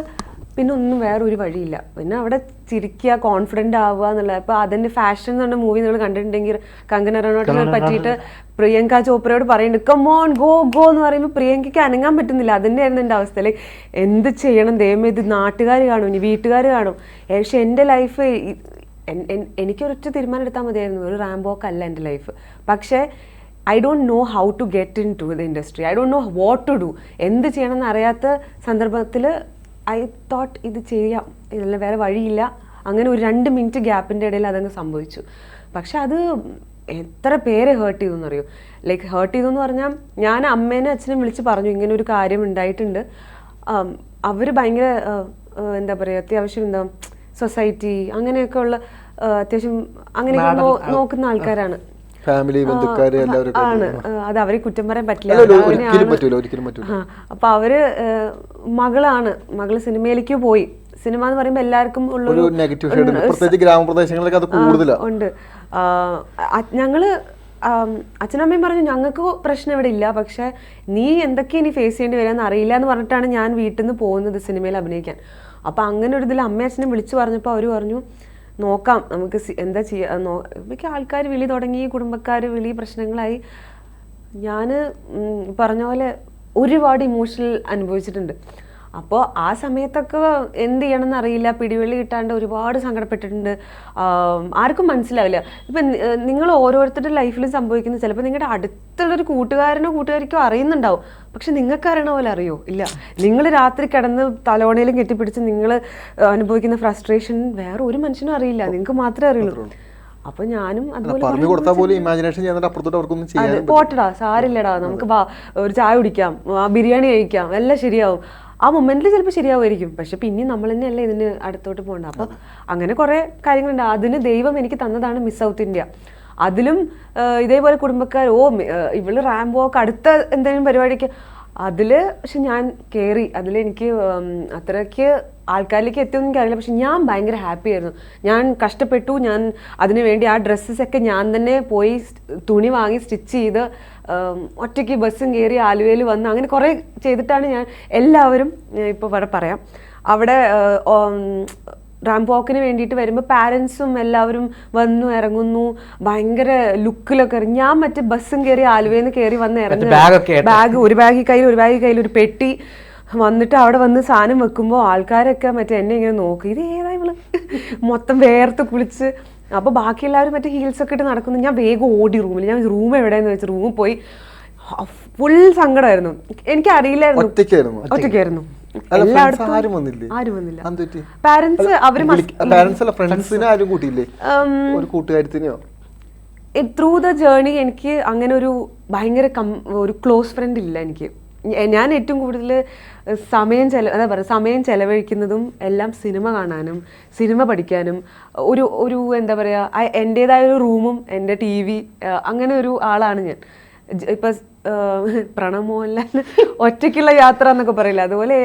പിന്നെ ഒന്നും വേറെ ഒരു വഴിയില്ല. പിന്നെ അവിടെ ചിരിക്കുക കോൺഫിഡന്റ് ആവുക എന്നുള്ളത്. ഇപ്പോൾ അതിന്റെ ഫാഷൻ എന്ന് പറഞ്ഞ മൂവി നിങ്ങൾ കണ്ടിട്ടുണ്ടെങ്കിൽ കങ്കന റണോട്ടിനെ പറ്റിയിട്ട് പ്രിയങ്ക ചോപ്രയോട് പറയുന്നുണ്ട് കമോൺ ഗോ ഗോ എന്ന് പറയുമ്പോൾ പ്രിയങ്കയ്ക്ക് അനങ്ങാൻ പറ്റുന്നില്ല. അതിന്റെ ആയിരുന്നു എന്റെ അവസ്ഥ. ലൈക്ക് എന്ത് ചെയ്യണം? ദൈവം ഇത് നാട്ടുകാർ കാണും ഇനി വീട്ടുകാർ കാണും. പക്ഷെ എന്റെ ലൈഫ് എനിക്കൊരൊറ്റ തീരുമാനം എടുത്താൽ മതിയായിരുന്നു. ഒരു റാംബോക്ക് അല്ല എന്റെ ലൈഫ് പക്ഷേ I don't know how to get into the industry I don't know what to do എന്ത് ചെയ്യണമെന്ന് അറിയാത്ത സന്ദർഭത്തിൽ ഐ തോട്ട് ഇത് ചെയ്യാം. ഇതല്ല വേറെ വഴിയില്ല. അങ്ങനെ ഒരു രണ്ട് മിനിറ്റ് ഗ്യാപ്പിന്റെ ഇടയിൽ അതങ്ങ് സംഭവിച്ചു. പക്ഷെ അത് എത്ര പേരെ ഹേർട്ട് ചെയ്തു എന്നറിയോ ലൈക്ക് ഹേർട്ട് ചെയ്തു എന്ന് പറഞ്ഞാൽ ഞാൻ അമ്മേനെ അച്ഛനെ വിളിച്ച് പറഞ്ഞു ഇങ്ങനെ ഒരു കാര്യം ഉണ്ടായിട്ടുണ്ട്. അവർ ഭയങ്കര എന്താ പറയുക അത്യാവശ്യം എന്താ സൊസൈറ്റി അങ്ങനെയൊക്കെ ഉള്ള അത്യാവശ്യം അങ്ങനെയൊക്കെ നോക്കുന്ന ആൾക്കാരാണ്. ഫാമിലി ബന്ധുക്കാര് എല്ലാവരും ആണ്. അത് അവരെ കുറ്റം പറയാൻ പറ്റില്ല. ഒരിക്കലും. പറ്റൂല, ഒരിക്കലും പറ്റൂല. അപ്പൊ അവർ മകളാണ്. മകൾ സിനിമയിലേക്ക് പോയി. സിനിമ എന്ന് പറയുമ്പോൾ എല്ലാവർക്കും ഒരു ഉള്ളൊരു നെഗറ്റീവ് സൈഡ് പ്രത്യേകിച്ച് ഗ്രാമപ്രദേശങ്ങളിലൊക്കെ അത് കൂടുതലാണ് ഉണ്ട്. ഞങ്ങൾ അച്ഛനമ്മയും പറഞ്ഞു ഞങ്ങൾക്ക് പ്രശ്നം ഇവിടെ ഇല്ല. പക്ഷെ നീ എന്തൊക്കെ ഇനി ഫേസ് ചെയ്യേണ്ടി വരാമെന്ന് അറിയില്ല എന്ന് പറഞ്ഞിട്ടാണ് ഞാൻ വീട്ടിൽ നിന്ന് പോകുന്നത് സിനിമയിൽ അഭിനയിക്കാൻ. അപ്പോൾ അങ്ങനെ ഒരു ഇതിൽ അച്ഛനും വിളിച്ചു പറഞ്ഞപ്പോൾ അവർ പറഞ്ഞു നോക്കാം. നമുക്ക് എന്താ ചെയ്യുക മിക്ക ആൾക്കാർ വിളി തുടങ്ങി കുടുംബക്കാർ വിളി പ്രശ്നങ്ങളായി. ഞാൻ പറഞ്ഞ പോലെ ഒരുപാട് ഇമോഷണൽ അനുഭവിച്ചിട്ടുണ്ട്. അപ്പോൾ ആ സമയത്തൊക്കെ എന്ത് ചെയ്യണമെന്ന് അറിയില്ല. പിടിവെള്ളി കിട്ടാണ്ട് ഒരുപാട് സങ്കടപ്പെട്ടിട്ടുണ്ട്. ആർക്കും മനസ്സിലാവില്ല. ഇപ്പം നിങ്ങൾ ഓരോരുത്തരുടെ ലൈഫിലും സംഭവിക്കുന്നത് ചിലപ്പോൾ നിങ്ങളുടെ അടുത്തുള്ളൊരു കൂട്ടുകാരനോ കൂട്ടുകാരിക്കോ അറിയുന്നുണ്ടാവും. പക്ഷെ നിങ്ങൾക്ക് അറിയണ പോലെ അറിയോ? ഇല്ല. നിങ്ങൾ രാത്രി കിടന്ന് തലോണയിലും കെട്ടിപ്പിടിച്ച് നിങ്ങൾ അനുഭവിക്കുന്ന ഫ്രസ്ട്രേഷൻ വേറെ ഒരു മനുഷ്യനും അറിയില്ല. നിങ്ങൾക്ക് മാത്രമേ അറിയുള്ളൂ. അപ്പൊ ഞാനും അതുപോലെ പറഞ്ഞു കൊടുത്താൽ പോലും ഇമാജിനേഷൻ അപ്പുറത്തോട്ട് അവർക്കൊന്നും ചെയ്യാൻ പോട്ടടാ. സാരില്ലടാ. നമുക്ക് ഒരു ചായ കുടിക്കാം. ബിരിയാണി കഴിക്കാം. എല്ലാം ശരിയാവും. ആ മൊമെന്റിൽ ചിലപ്പോൾ ശരിയാവുമായിരിക്കും. പക്ഷെ പിന്നെ നമ്മൾ തന്നെയല്ലേ ഇതിന് അടുത്തോട്ട് പോകണ്ട അപ്പൊ അങ്ങനെ കുറെ കാര്യങ്ങളുണ്ട്. അതിന് ദൈവം എനിക്ക് തന്നതാണ് മിസ് സൗത്ത് ഇന്ത്യ അതിലും ഇതേപോലെ കുടുംബക്കാർ ഓ ഇവൾ റാംബോ ഒക്കെ അടുത്ത എന്തെങ്കിലും പരിപാടിക്ക് അതിൽ പക്ഷെ ഞാൻ കയറി അതിലെനിക്ക് അത്രയ്ക്ക് ആൾക്കാരിലേക്ക് എത്തിയൊന്നും എനിക്കറിയില്ല പക്ഷെ ഞാൻ ഭയങ്കര ഹാപ്പി ആയിരുന്നു. ഞാൻ കഷ്ടപ്പെട്ടു. ഞാൻ അതിനു വേണ്ടി ആ ഡ്രസ്സസൊക്കെ ഞാൻ തന്നെ പോയി തുണി വാങ്ങി സ്റ്റിച്ച് ചെയ്ത് ഒറ്റയ്ക്ക് ബസ്സും കയറി ആലുവയിൽ വന്ന് അങ്ങനെ കുറേ ചെയ്തിട്ടാണ് ഞാൻ എല്ലാവരും ഇപ്പോൾ ഇവിടെ പറയാം. അവിടെ ഏഹ്, വാക്കിന് വേണ്ടിയിട്ട് വരുമ്പോൾ പാരൻസും എല്ലാവരും വന്നു ഇറങ്ങുന്നു. ഭയങ്കര ലുക്കിലൊക്കെ ഇറങ്ങി. ഞാൻ മറ്റേ ബസ്സും കയറി ആലുവയിൽ നിന്ന് കയറി വന്ന് ഇറങ്ങി ബാഗ് ഒരു ബാഗ് കയ്യിൽ ഒരു ബാഗ് കയ്യിൽ ഒരു പെട്ടി. വന്നിട്ട് അവിടെ വന്ന് സാധനം വെക്കുമ്പോൾ ആൾക്കാരൊക്കെ മറ്റേ എന്നെ ഇങ്ങനെ നോക്കി. ഇത് ഏതാ ഇവൾ? മൊത്തം വേർത്ത് കുളിച്ച്. അപ്പോൾ ബാക്കി എല്ലാവരും മറ്റേ ഹീൽസ് ഒക്കെ ഇട്ട് നടക്കുന്നു. ഞാൻ വേഗം ഓടി റൂമിൽ ഞാൻ റൂം എവിടെയെന്ന് വെച്ച് റൂമിൽ പോയി. ഫുൾ സങ്കടമായിരുന്നു എനിക്കറിയില്ലായിരുന്നു ഒറ്റയ്ക്കായിരുന്നു പാരന്റ്സ് അവർ ത്രൂ ദ ജേർണി എനിക്ക് അങ്ങനെ ഒരു ഭയങ്കര ഒരു ക്ലോസ് ഫ്രണ്ട് ഇല്ല എനിക്ക്. ഞാൻ ഏറ്റവും കൂടുതൽ സമയം ചെല അതാ പറയുക സമയം ചെലവഴിക്കുന്നതും എല്ലാം സിനിമ കാണാനും സിനിമ പഠിക്കാനും ഒരു ഒരു എന്താ പറയുക എന്റേതായ ഒരു റൂമും എന്റെ ടി വി അങ്ങനെ ഒരു ആളാണ് ഞാൻ. ഇപ്പൊ പ്രണവ് മോഹൻലാൽ ഒറ്റയ്ക്കുള്ള യാത്ര എന്നൊക്കെ പറയില്ല? അതുപോലെ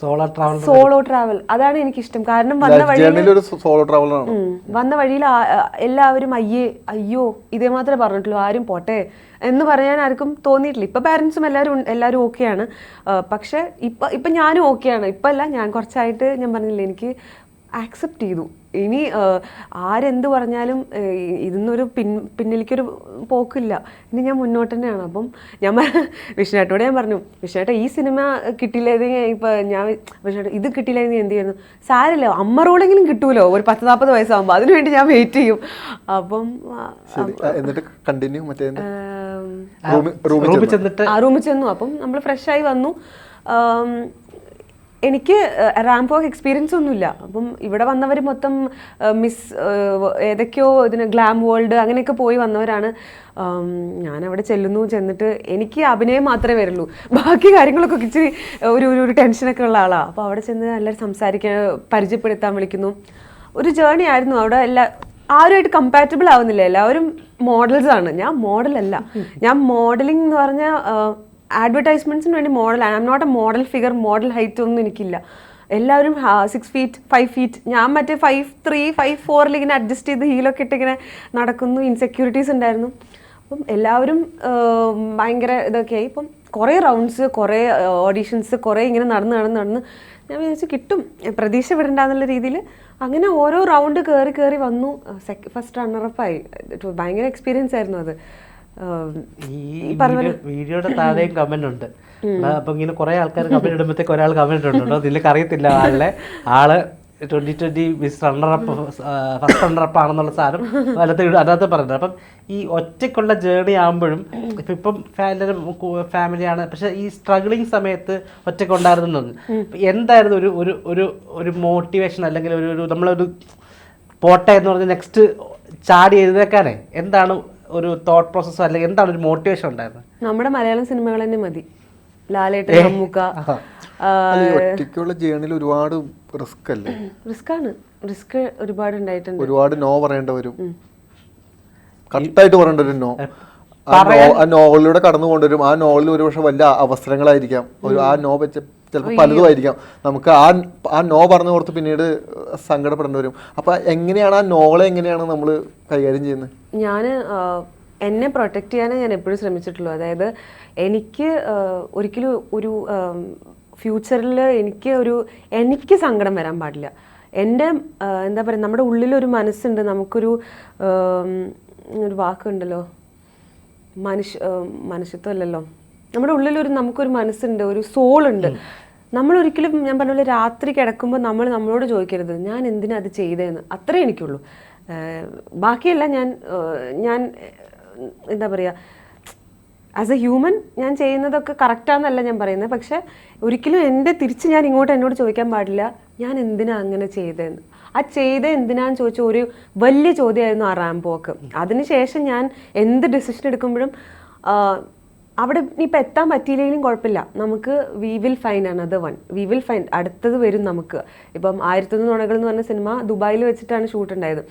സോളോ ട്രാവൽ സോളോ ട്രാവൽ അതാണ് എനിക്കിഷ്ടം. കാരണം വന്ന വഴിയിൽ ഒരു സോളോ ട്രാവൽ വന്ന വഴിയിൽ എല്ലാവരും അയ്യേ അയ്യോ ഇതേ മാത്രമേ പറഞ്ഞിട്ടുള്ളൂ ആരും പോട്ടെ എന്ന് പറയാൻ ആർക്കും തോന്നിയിട്ടില്ല. ഇപ്പൊ പാരന്റ്സും എല്ലാവരും എല്ലാവരും ഓക്കെയാണ് പക്ഷെ ഇപ്പൊ ഇപ്പൊ ഞാനും ഓക്കെയാണ് ഇപ്പല്ല അല്ല ഞാൻ കുറച്ചായിട്ട് ഞാൻ പറഞ്ഞില്ല എനിക്ക് ആക്സെപ്റ്റ് ചെയ്തു. ഇനി ആരെന്ത് പറഞ്ഞാലും ഇതിന്നൊരു പിൻ പിന്നിലേക്കൊരു പോക്കില്ല. ഇനി ഞാൻ മുന്നോട്ട് തന്നെയാണ് അപ്പം ഞാൻ വിഷ്ണുവേട്ടോട് ഞാൻ പറഞ്ഞു വിഷ്ണുവേട്ട ഈ സിനിമ കിട്ടിയില്ലായിരുന്നെങ്കിൽ ഇപ്പോൾ ഞാൻ വിഷ്ണുവേട്ട ഇത് കിട്ടിയില്ലെങ്കിൽ എന്ത് ചെയ്യുന്നു? സാരില്ല അമ്മ റോളെങ്കിലും കിട്ടൂലോ? ഒരു പത്ത് നാൽപ്പത് വയസ്സാകുമ്പോൾ അതിനുവേണ്ടി ഞാൻ വെയിറ്റ് ചെയ്യും. അപ്പം എന്നിട്ട് കണ്ടിന്യൂ മറ്റേ റൂമിൽ ചെന്നു? അപ്പം നമ്മൾ ഫ്രഷ് ആയി വന്നു. എനിക്ക് റാംപോക്ക് എക്സ്പീരിയൻസ് ഒന്നുമില്ല. അപ്പം ഇവിടെ വന്നവർ മൊത്തം മിസ് ഏതൊക്കെയോ ഇതിന് ഗ്ലാം വേൾഡ് അങ്ങനെയൊക്കെ പോയി വന്നവരാണ്. ഞാൻ അവിടെ ചെല്ലുന്നു ചെന്നിട്ട് എനിക്ക് അഭിനയം മാത്രമേ വരുള്ളൂ. ബാക്കി കാര്യങ്ങളൊക്കെ ഇച്ചിരി ഒരു ഒരു- ഒരു ടെൻഷനൊക്കെ ഉള്ള ആളാണ് അപ്പോൾ അവിടെ ചെന്ന് എല്ലാവരും സംസാരിക്കാൻ പരിചയപ്പെടുത്താൻ വിളിക്കുന്നു. ഒരു ജേണി ആയിരുന്നു അവിടെ. എല്ലാ ആരുമായിട്ട് കമ്പാറ്റബിൾ ആവുന്നില്ല. എല്ലാവരും മോഡൽസ് ആണ്. ഞാൻ മോഡലല്ല ഞാൻ മോഡലിംഗ് എന്ന് പറഞ്ഞാൽ അഡ്വർടൈസ്മെന്റ്സിന് വേണ്ടി മോഡലാണ് I not a model figure model height ഒന്നും എനിക്കില്ല. എല്ലാവരും സിക്സ് ഫീറ്റ് ഫൈവ് ഫീറ്റ് ഞാൻ മറ്റേ ഫൈവ് ത്രീ ഫൈവ് ഫോറിൽ ഇങ്ങനെ അഡ്ജസ്റ്റ് ചെയ്ത് ഹീലൊക്കെ ഇട്ട് ഇങ്ങനെ നടക്കുന്നു. ഇൻസെക്യൂരിറ്റീസ് ഉണ്ടായിരുന്നു. അപ്പം എല്ലാവരും ഭയങ്കര ഇതൊക്കെ ആയി ഇപ്പം കുറേ റൗണ്ട്സ് കുറേ ഓഡീഷൻസ് കുറേ ഇങ്ങനെ നടന്ന് നടന്ന് നടന്ന് ഞാൻ വിചാരിച്ചു കിട്ടും. പ്രതീക്ഷ വിടണ്ടെന്നുള്ള രീതിയിൽ അങ്ങനെ ഓരോ റൗണ്ട് കയറി കയറി വന്നു. ഫസ്റ്റ് റണ്ണറപ്പായി ഭയങ്കര എക്സ്പീരിയൻസ് ആയിരുന്നു അത്. വീഡിയോയുടെ താഴെയും കമന്റ് ഉണ്ട്. അപ്പൊ ഇങ്ങനെ കുറെ ആൾക്കാർ കമന്റ് ഇടുമ്പോഴത്തേക്ക് ഒരാൾ കമന്റ് ഉണ്ടോ നിനക്ക് അറിയത്തില്ല ആളെ ആൾ twenty twenty miss runner-up first runner-up ആണെന്നുള്ള സാധനം ഇട- അതിനകത്ത് പറഞ്ഞത് അപ്പം ഈ ഒറ്റയ്ക്കുള്ള ജേർണി ആകുമ്പോഴും ഇപ്പം ഇപ്പം എല്ലാവരും ഫാമിലിയാണ് പക്ഷെ ഈ സ്ട്രഗിളിങ് സമയത്ത് ഒറ്റയ്ക്കുണ്ടായിരുന്നു എന്തായിരുന്നു ഒരു ഒരു ഒരു ഒരു മോട്ടിവേഷൻ അല്ലെങ്കിൽ ഒരു ഒരു നമ്മളൊരു പോട്ടെ എന്ന് പറഞ്ഞ് നെക്സ്റ്റ് ചാടി എഴുതേക്കാനേ എന്താണ് ഒരു തോട്ട് പ്രോസസ് അല്ലെങ്കിൽ എന്താണ് ഒരു മോട്ടിവേഷൻ ഉണ്ടായിരുന്നത് നമ്മുടെ മലയാളം സിനിമകൾ തന്നെ മതി. ലാലേട്ടൻ മമ്മൂക്ക ഒറ്റയ്ക്കുള്ള ജേണിൽ ഒരുപാട് റിസ്ക് അല്ലേ? [CLEARS THROAT] റിസ്ക് ആണ്. റിസ്ക് ഒരുപാട് ഉണ്ടായിട്ടുണ്ട്. ഒരുപാട് നോ പറയേണ്ട വരും. കറക്റ്റായിട്ട് പറയേണ്ട ഒരു നോ ആ നോ- ആ നോവലിലൂടെ കടന്നു കൊണ്ടുവരും ആ നോവലിൽ ഒരുപക്ഷെ വലിയ അവസരങ്ങളായിരിക്കാം. ഒരു ആ നോ വെച്ച ചിലപ്പോൾ പലതും ആയിരിക്കാം നമുക്ക് ആ ആ നോ പറഞ്ഞു കൊടുത്ത് പിന്നീട് സങ്കടപ്പെടേണ്ടി വരും. അപ്പൊ എങ്ങനെയാണ് ആ നോളെ എങ്ങനെയാണ് നമ്മൾ കൈകാര്യം ചെയ്യുന്നത്? ഞാൻ എന്നെ പ്രൊട്ടക്ട് ചെയ്യാനേ ഞാൻ എപ്പോഴും ശ്രമിച്ചിട്ടുള്ളൂ. അതായത് എനിക്ക് ഒരിക്കലും ഒരു ഫ്യൂച്ചറിൽ എനിക്ക് ഒരു എനിക്ക് സങ്കടം വരാൻ പാടില്ല. എന്റെ എന്താ പറയുക നമ്മുടെ ഉള്ളിലൊരു മനസ്സുണ്ട്. നമുക്കൊരു ഒരു വാക്കുണ്ടല്ലോ. മനുഷ്യ മനുഷ്യത്വമല്ലല്ലോ നമ്മുടെ ഉള്ളിലൊരു നമുക്കൊരു മനസ്സുണ്ട് ഒരു സോളുണ്ട്. നമ്മൾ ഒരിക്കലും ഞാൻ പറഞ്ഞ പോലെ രാത്രി കിടക്കുമ്പോൾ നമ്മൾ നമ്മളോട് ചോദിക്കരുത് ഞാൻ എന്തിനാ അത് ചെയ്തതെന്ന് അത്രേ എനിക്കുള്ളൂ. ബാക്കിയല്ല ഞാൻ ഞാൻ എന്താ പറയുക ആസ് എ ഹ്യൂമൻ ഞാൻ ചെയ്യുന്നതൊക്കെ കറക്റ്റാന്നല്ല ഞാൻ പറയുന്നത്. പക്ഷേ ഒരിക്കലും എന്റെ തിരിച്ച് ഞാൻ ഇങ്ങോട്ട് എന്നോട് ചോദിക്കാൻ പാടില്ല ഞാൻ എന്തിനാ അങ്ങനെ ചെയ്തതെന്ന് ആ ചെയ്ത എന്തിനാന്ന് ചോദിച്ച ഒരു വലിയ ചോദ്യമായിരുന്നു ആ റാംപോക്ക്. അതിനുശേഷം ഞാൻ എന്ത് ഡിസിഷൻ എടുക്കുമ്പോഴും അവിടെ ഇനിയിപ്പോൾ എത്താൻ പറ്റിയില്ലെങ്കിലും കുഴപ്പമില്ല. നമുക്ക് we will fine another one we will fine അടുത്തത് വരും നമുക്ക്. ഇപ്പം ആയിരത്തൊന്ന് നുണകൾ എന്ന് പറഞ്ഞ സിനിമ ദുബായിൽ വെച്ചിട്ടാണ് ഷൂട്ട് ഉണ്ടായത്.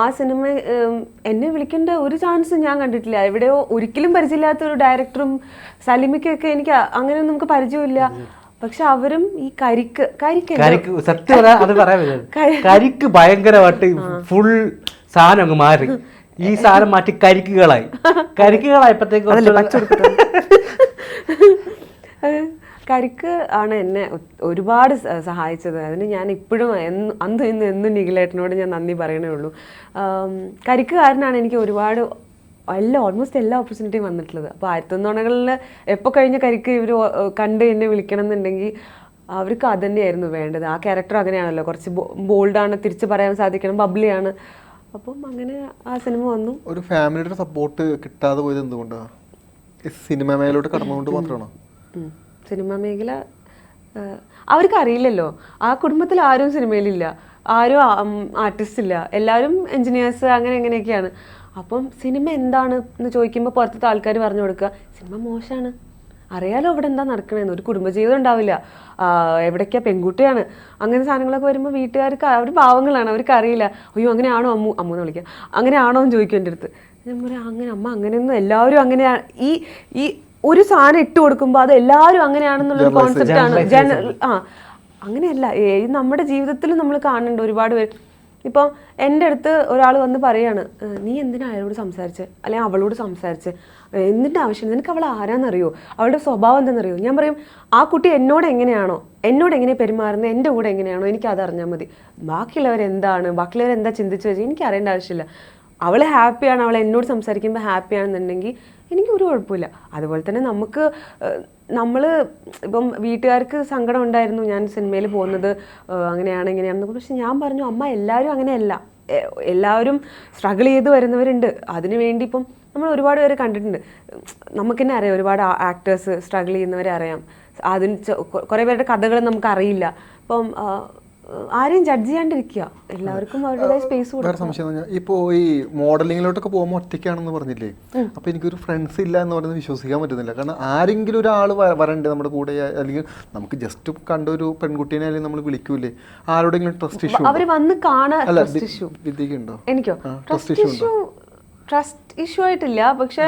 ആ സിനിമ എന്നെ വിളിക്കേണ്ട ഒരു ചാൻസ് ഞാൻ കണ്ടിട്ടില്ല. എവിടെയോ ഒരിക്കലും പരിചയമില്ലാത്ത ഒരു ഡയറക്ടറും സലിമിക്കൊക്കെ എനിക്ക് അങ്ങനെ നമുക്ക് പരിചയമില്ല പക്ഷെ അവരും ഈ കരിക്ക് കരിക്ക് കരിക്ക് സത്യം അത് പറയാൻ കരിക്ക്. ഭയങ്കരമായിട്ട് ഫുൾ സാധനം അങ്ങ് മാറി. ഈ സാധനം മാറ്റി കരിക്കുകളായി. [LAUGHS] കരിക്കുകളായപ്പോഴത്തേക്ക് കരിക്ക് ആണ് എന്നെ ഒരുപാട് സഹായിച്ചത്. അതിന് ഞാൻ ഇപ്പോഴും എന്ന് അന്നും ഇന്നും എന്നും നിഖിലേട്ടനോട് ഞാൻ നന്ദി പറയണേ ഉള്ളൂ. കരിക്ക് കാരനാണ് എനിക്ക് ഒരുപാട് എല്ലാ ഓൾമോസ്റ്റ് എല്ലാ ഓപ്പർച്യൂണിറ്റിയും വന്നിട്ടുള്ളത്. അപ്പോൾ ആയിരത്തൊന്നോണകളിൽ എപ്പോൾ കഴിഞ്ഞ കരിക്ക് ഇവർ കണ്ട് എന്നെ വിളിക്കണം എന്നുണ്ടെങ്കിൽ അവർക്ക് അത് തന്നെയായിരുന്നു വേണ്ടത്. ആ ക്യാരക്ടർ അങ്ങനെയാണല്ലോ. കുറച്ച് ബോൾഡാണ് തിരിച്ച് പറയാൻ സാധിക്കണം ബബ്ലിയാണ് അപ്പം അങ്ങനെ ആ സിനിമ വന്നു. ഒരു ഫാമിലിയുടെ സപ്പോർട്ട് കിട്ടാതെ പോയത് എന്തുകൊണ്ടാണ് സിനിമ മേലോട്ട് കടന്നുകൊണ്ട് മാത്രമാണോ. സിനിമ മേഖല അവർക്ക് അറിയില്ലല്ലോ ആ കുടുംബത്തിൽ ആരും സിനിമയിലില്ല. ആരും ആർട്ടിസ്റ്റ് ഇല്ല. എല്ലാവരും എഞ്ചിനീയേഴ്സ് അങ്ങനെ എങ്ങനെയൊക്കെയാണ് അപ്പം സിനിമ എന്താണ് എന്ന് ചോദിക്കുമ്പോൾ പുറത്തത്തെ ആൾക്കാർ പറഞ്ഞു കൊടുക്കുക സിനിമ മോശമാണ് അറിയാലോ അവിടെ എന്താ നടക്കണേന്ന്. ഒരു കുടുംബജീവിതം ഉണ്ടാവില്ല. എവിടേക്കാ പെൺകുട്ടിയാണ്. അങ്ങനെ സാധനങ്ങളൊക്കെ വരുമ്പോൾ വീട്ടുകാർക്ക് അവർ പാവങ്ങളാണ് അവർക്ക് അറിയില്ല. അയ്യോ അങ്ങനെയാണോ അമ്മു? അമ്മു എന്ന് വിളിക്കുക. അങ്ങനെയാണോ? എന്ന് ചോദിക്കും എന്റെ അടുത്ത്. ഞാൻ പറയാം അങ്ങനെ അമ്മ അങ്ങനെയൊന്നും എല്ലാവരും അങ്ങനെയാണ് ഈ ഈ ഒരു സാധനം ഇട്ട് കൊടുക്കുമ്പോൾ അത് എല്ലാവരും അങ്ങനെയാണെന്നുള്ളൊരു കോൺസെപ്റ്റ് ആണ്. ജനറൽ ആ അങ്ങനെയല്ല. നമ്മുടെ ജീവിതത്തിൽ നമ്മൾ കാണുന്നുണ്ട് ഒരുപാട് പേര്. ഇപ്പോൾ എന്റെ അടുത്ത് ഒരാൾ വന്ന് പറയാണ് നീ എന്തിനാ അയാളോട് സംസാരിച്ച്? അല്ലെങ്കിൽ അവളോട് സംസാരിച്ച്? എന്തിന്റെ ആവശ്യം? നിനക്ക് അവൾ ആരാന്നറിയോ? അവളുടെ സ്വഭാവം എന്താണെന്നറിയോ ഞാൻ പറയും ആ കുട്ടി എന്നോട് എങ്ങനെയാണോ? എന്നോട് എങ്ങനെ പെരുമാറുന്നത്? എന്റെ കൂടെ എങ്ങനെയാണോ? എനിക്ക് അറിഞ്ഞാൽ മതി. ബാക്കിയുള്ളവർ എന്താണ്? ബാക്കിയുള്ളവർ എന്താ ചിന്തിച്ച് വെച്ചാൽ എനിക്ക് അറിയേണ്ട ആവശ്യമില്ല. അവൾ ഹാപ്പിയാണ് അവൾ എന്നോട് സംസാരിക്കുമ്പോൾ ഹാപ്പിയാണെന്നുണ്ടെങ്കിൽ എനിക്ക് ഒരു കുഴപ്പമില്ല. അതുപോലെ തന്നെ നമുക്ക് നമ്മൾ ഇപ്പം വീട്ടുകാർക്ക് സങ്കടം ഉണ്ടായിരുന്നു ഞാൻ സിനിമയിൽ പോകുന്നത് അങ്ങനെയാണ് ഇങ്ങനെയാണെന്ന് പക്ഷെ ഞാൻ പറഞ്ഞു അമ്മ എല്ലാവരും അങ്ങനെയല്ല. എല്ലാവരും സ്ട്രഗിൾ ചെയ്ത് വരുന്നവരുണ്ട്. അതിനു വേണ്ടി ഇപ്പം നമ്മൾ ഒരുപാട് പേര് കണ്ടിട്ടുണ്ട്. നമുക്ക് തന്നെ അറിയാം ഒരുപാട് ആക്ടേഴ്സ് സ്ട്രഗിൾ ചെയ്യുന്നവരെ അറിയാം. അതിന് കുറേ പേരുടെ കഥകൾ നമുക്ക് അറിയില്ല അപ്പം ആരെയും ജഡ്ജ് ചെയ്യാണ്ടിരിക്കുക. എല്ലാവർക്കും അവരുടേതായ സ്പേസ് വേറെ സംശയം ഇപ്പോ ഈ മോഡലിങ്ങിലോട്ടൊക്കെ പോകുമ്പോൾ ഒറ്റയ്ക്കാണെന്ന് പറഞ്ഞില്ലേ? അപ്പൊ എനിക്കൊരു ഫ്രണ്ട്സ് ഇല്ല എന്ന് പറയുന്നത് വിശ്വസിക്കാൻ പറ്റുന്നില്ല. കാരണം ആരെങ്കിലും ഒരാൾ വരണ്ടേ നമ്മുടെ കൂടെ? അല്ലെങ്കിൽ നമുക്ക് ജസ്റ്റ് കണ്ട ഒരു പെൺകുട്ടീനെ അല്ലെങ്കിൽ നമ്മൾ വിളിക്കൂലേ ആരോടെങ്കിലും ട്രസ്റ്റ് ഇഷ്യൂ അവർ വന്ന് കാണാൻ എനിക്കോ? ട്രസ്റ്റ് ഇഷ്യൂ ട്രസ്റ്റ് ഇഷ്യൂ ആയിട്ടില്ല. പക്ഷെ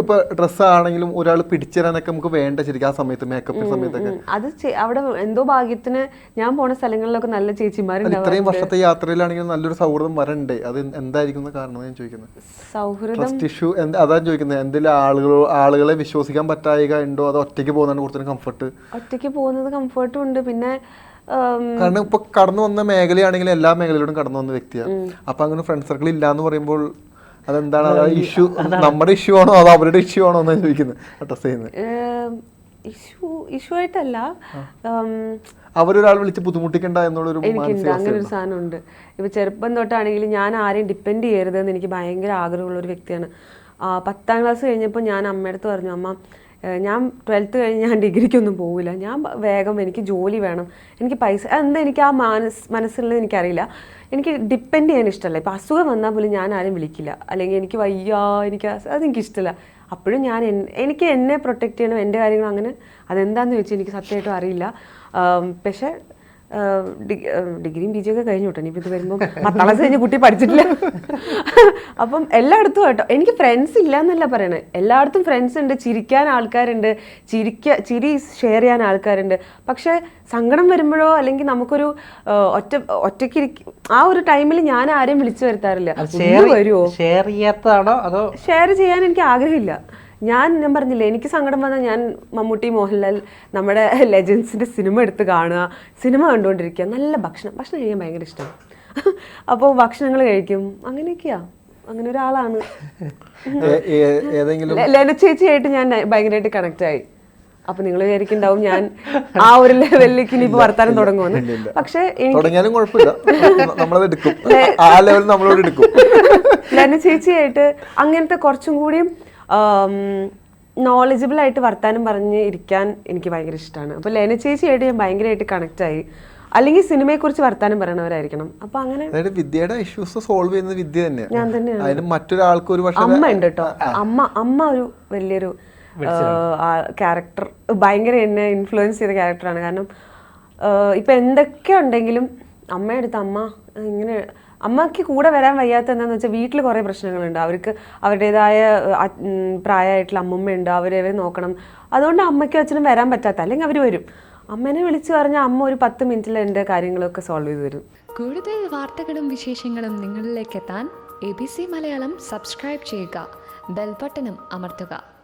ഇപ്പൊ ഡ്രസ് ആണെങ്കിലും ഒരാൾ പിടിച്ചിരാനൊക്കെ നമുക്ക് വേണ്ട ശരിക്കും ആ സമയത്ത് മേക്കപ്പ് സമയത്തൊക്കെ. അത് അവിടെ എന്തോ ഭാഗ്യത്തിന് ഞാൻ പോണ സ്ഥലങ്ങളിലൊക്കെ നല്ല ചേച്ചിമാർ ഇത്രയും വർഷത്തെ യാത്രയിലാണെങ്കിലും നല്ലൊരു സൗഹൃദം വരണ്ടേ? അത് എന്തായിരിക്കും കാരണം ഞാൻ ചോദിക്കുന്നത്. സൗഹൃദം ഇഷ്യൂ അതാണ് ചോദിക്കുന്നത്. എന്തെങ്കിലും ആളുകളോ ആളുകളെ വിശ്വസിക്കാൻ പറ്റായിക ഉണ്ടോ? അതോ ഒറ്റയ്ക്ക് പോകുന്നതാണ് കൂടുതലും കംഫർട്ട് ഒറ്റയ്ക്ക് പോകുന്നത് കംഫർട്ടും ഉണ്ട്. പിന്നെ കാരണം ഇപ്പൊ കടന്നു വന്ന മേഖലയാണെങ്കിലും എല്ലാ മേഖലയിലൂടെ കടന്നു വന്ന വ്യക്തിയാണ് അപ്പൊ അങ്ങനെ ഫ്രണ്ട് സർക്കിൾ ഇല്ല എന്ന് പറയുമ്പോൾ അതെന്താണ്? അതാ ഇഷ്യൂ നമ്മുടെ ഇഷ്യൂ ആണോ? അതോ അവരുടെ ഇഷ്യൂ ആണോ എന്നാണ് ചോദിക്കുന്നത്? അഡ്രസ് ചെയ്യുന്നത്. ഇഷ്യൂ ഇഷ്യൂ ആയിട്ടല്ല. അവരൊരാൾ വിളിച്ച് ബുദ്ധിമുട്ടിക്കണ്ട എന്നുള്ളൊരു എനിക്കുണ്ട്. അങ്ങനെ ഒരു സാധനമുണ്ട്. ഇപ്പൊ ചെറുപ്പം തൊട്ടാണെങ്കിൽ ഞാൻ ആരെയും ഡിപ്പെൻഡ് ചെയ്യരുതെന്ന് എനിക്ക് ഭയങ്കര ആഗ്രഹമുള്ള ഒരു വ്യക്തിയാണ് പത്താം ക്ലാസ് കഴിഞ്ഞപ്പോൾ ഞാൻ അമ്മയടുത്ത് പറഞ്ഞു അമ്മ ഞാൻ ട്വൽത്ത് കഴിഞ്ഞ് ഞാൻ ഡിഗ്രിക്കൊന്നും പോകില്ല ഞാൻ വേഗം എനിക്ക് ജോലി വേണം. എനിക്ക് പൈസ എന്താ എനിക്ക് ആ മനസ് മനസ്സിലുള്ളത് എനിക്കറിയില്ല. എനിക്ക് ഡിപ്പെൻഡ് ചെയ്യാൻ ഇഷ്ടമല്ല ഇപ്പം അസുഖം വന്നാൽ പോലും ഞാൻ ആരും വിളിക്കില്ല. അല്ലെങ്കിൽ എനിക്ക് വയ്യ എനിക്ക് അതെനിക്ക് ഇഷ്ടമല്ല അപ്പോഴും ഞാൻ എനിക്ക് എന്നെ പ്രൊട്ടക്റ്റ് ചെയ്യണം എന്റെ കാര്യങ്ങൾ അങ്ങനെ അതെന്താണെന്ന് ചോദിച്ചാൽ എനിക്ക് സത്യമായിട്ടും അറിയില്ല. പക്ഷേ ഡിഗ്രിയും പി ജി ഒക്കെ കഴിഞ്ഞു കേട്ടോ. ഇനിയിപ്പോൾ ഇത് വരുമ്പോൾ പത്താം ക്ലാസ് കഴിഞ്ഞ് കുട്ടി പഠിച്ചിട്ടില്ല. അപ്പം എല്ലായിടത്തും കേട്ടോ എനിക്ക് ഫ്രണ്ട്സ് ഇല്ല എന്നല്ല പറയണേ. എല്ലായിടത്തും ഫ്രണ്ട്സ് ഉണ്ട് ചിരിക്കാൻ ആൾക്കാരുണ്ട് ചിരിക്ക ചിരി ഷെയർ ചെയ്യാൻ ആൾക്കാരുണ്ട്. പക്ഷേ സങ്കടം വരുമ്പോഴോ അല്ലെങ്കിൽ നമുക്കൊരു ഒറ്റ ഒറ്റയ്ക്ക് ആ ഒരു ടൈമിൽ ഞാൻ ആരെയും വിളിച്ചു വരുത്താറില്ല. വരുമോ ഷെയർ ചെയ്യാത്തതാണോ? അതോ ഷെയർ ചെയ്യാൻ എനിക്ക് ആഗ്രഹമില്ല. ഞാൻ ഞാൻ പറഞ്ഞില്ലേ എനിക്ക് സങ്കടം വന്നാൽ ഞാൻ മമ്മൂട്ടി മോഹൻലാൽ നമ്മുടെ ലെജൻസിന്റെ സിനിമ എടുത്ത് കാണുക സിനിമ കണ്ടുകൊണ്ടിരിക്കുക നല്ല ഭക്ഷണം ഭക്ഷണം കഴിക്കാൻ ഭയങ്കര ഇഷ്ടം. അപ്പോൾ ഭക്ഷണങ്ങൾ കഴിക്കും അങ്ങനെയൊക്കെയാ. അങ്ങനെ ഒരാളാണ്. ലെന ചേച്ചിയായിട്ട് ഞാൻ ഭയങ്കരമായിട്ട് കണക്ട് ആയി. അപ്പൊ നിങ്ങൾ വിചാരിക്കുണ്ടാവും ഞാൻ ആ ഒരു ലെവലിലേക്ക് ഇനി ഇപ്പൊ വർത്താനം തുടങ്ങുമെന്ന് പക്ഷേ തുടങ്ങിയാലും കുഴപ്പമില്ല. നമ്മളത് എടുക്കും. ആ ലെവൽ നമ്മളോട് എടുക്കും. ലെന ചേച്ചിയായിട്ട് അങ്ങനത്തെ കുറച്ചും കൂടിയും നോളജബിൾ ആയിട്ട് വർത്താനം പറഞ്ഞ് ഇരിക്കാൻ എനിക്ക് ഭയങ്കര ഇഷ്ടമാണ് അപ്പോൾ ലേന ചേച്ചിയായിട്ട് ഞാൻ ഭയങ്കരമായിട്ട് കണക്ട് ആയി. അല്ലെങ്കിൽ സിനിമയെക്കുറിച്ച് വർത്താനം പറയണവരായിരിക്കണം. അപ്പൊ അങ്ങനെ അതായത് വിദ്യയുടെ ഇഷ്യൂസ് സോൾവ് ചെയ്യുന്ന വിദ്യ തന്നെയാണ് ഞാൻ തന്നെയാണ്. അതിന് മറ്റൊരാൾക്ക് ഒരു അമ്മ ഉണ്ട് കേട്ടോ അമ്മ അമ്മ ഒരു വലിയൊരു ക്യാരക്ടർ ഭയങ്കര എന്നെ ഇൻഫ്ലുവൻസ് ചെയ്ത ക്യാരക്ടറാണ് കാരണം ഇപ്പൊ എന്തൊക്കെ ഉണ്ടെങ്കിലും അമ്മയെടുത്ത് അമ്മ ഇങ്ങനെ അമ്മയ്ക്ക് കൂടെ വരാൻ വയ്യാത്ത എന്താന്ന് വെച്ചാൽ വീട്ടിൽ കുറേ പ്രശ്നങ്ങളുണ്ട്. അവർക്ക് അവരുടേതായ പ്രായമായിട്ടുള്ള അമ്മമ്മയുണ്ട്. അവരെ നോക്കണം. അതുകൊണ്ട് അമ്മയ്ക്കും അച്ഛനും വരാൻ പറ്റാത്ത അല്ലെങ്കിൽ അവർ വരും. അമ്മനെ വിളിച്ചു പറഞ്ഞാൽ അമ്മ ഒരു പത്ത് മിനിറ്റിൽ എന്റെ കാര്യങ്ങളൊക്കെ സോൾവ് ചെയ്ത് തരും. കൂടുതൽ വാർത്തകളും വിശേഷങ്ങളും നിങ്ങളിലേക്ക് എത്താൻ A B C Malayalam subscribe ചെയ്യുക. ബെൽബട്ടനും അമർത്തുക.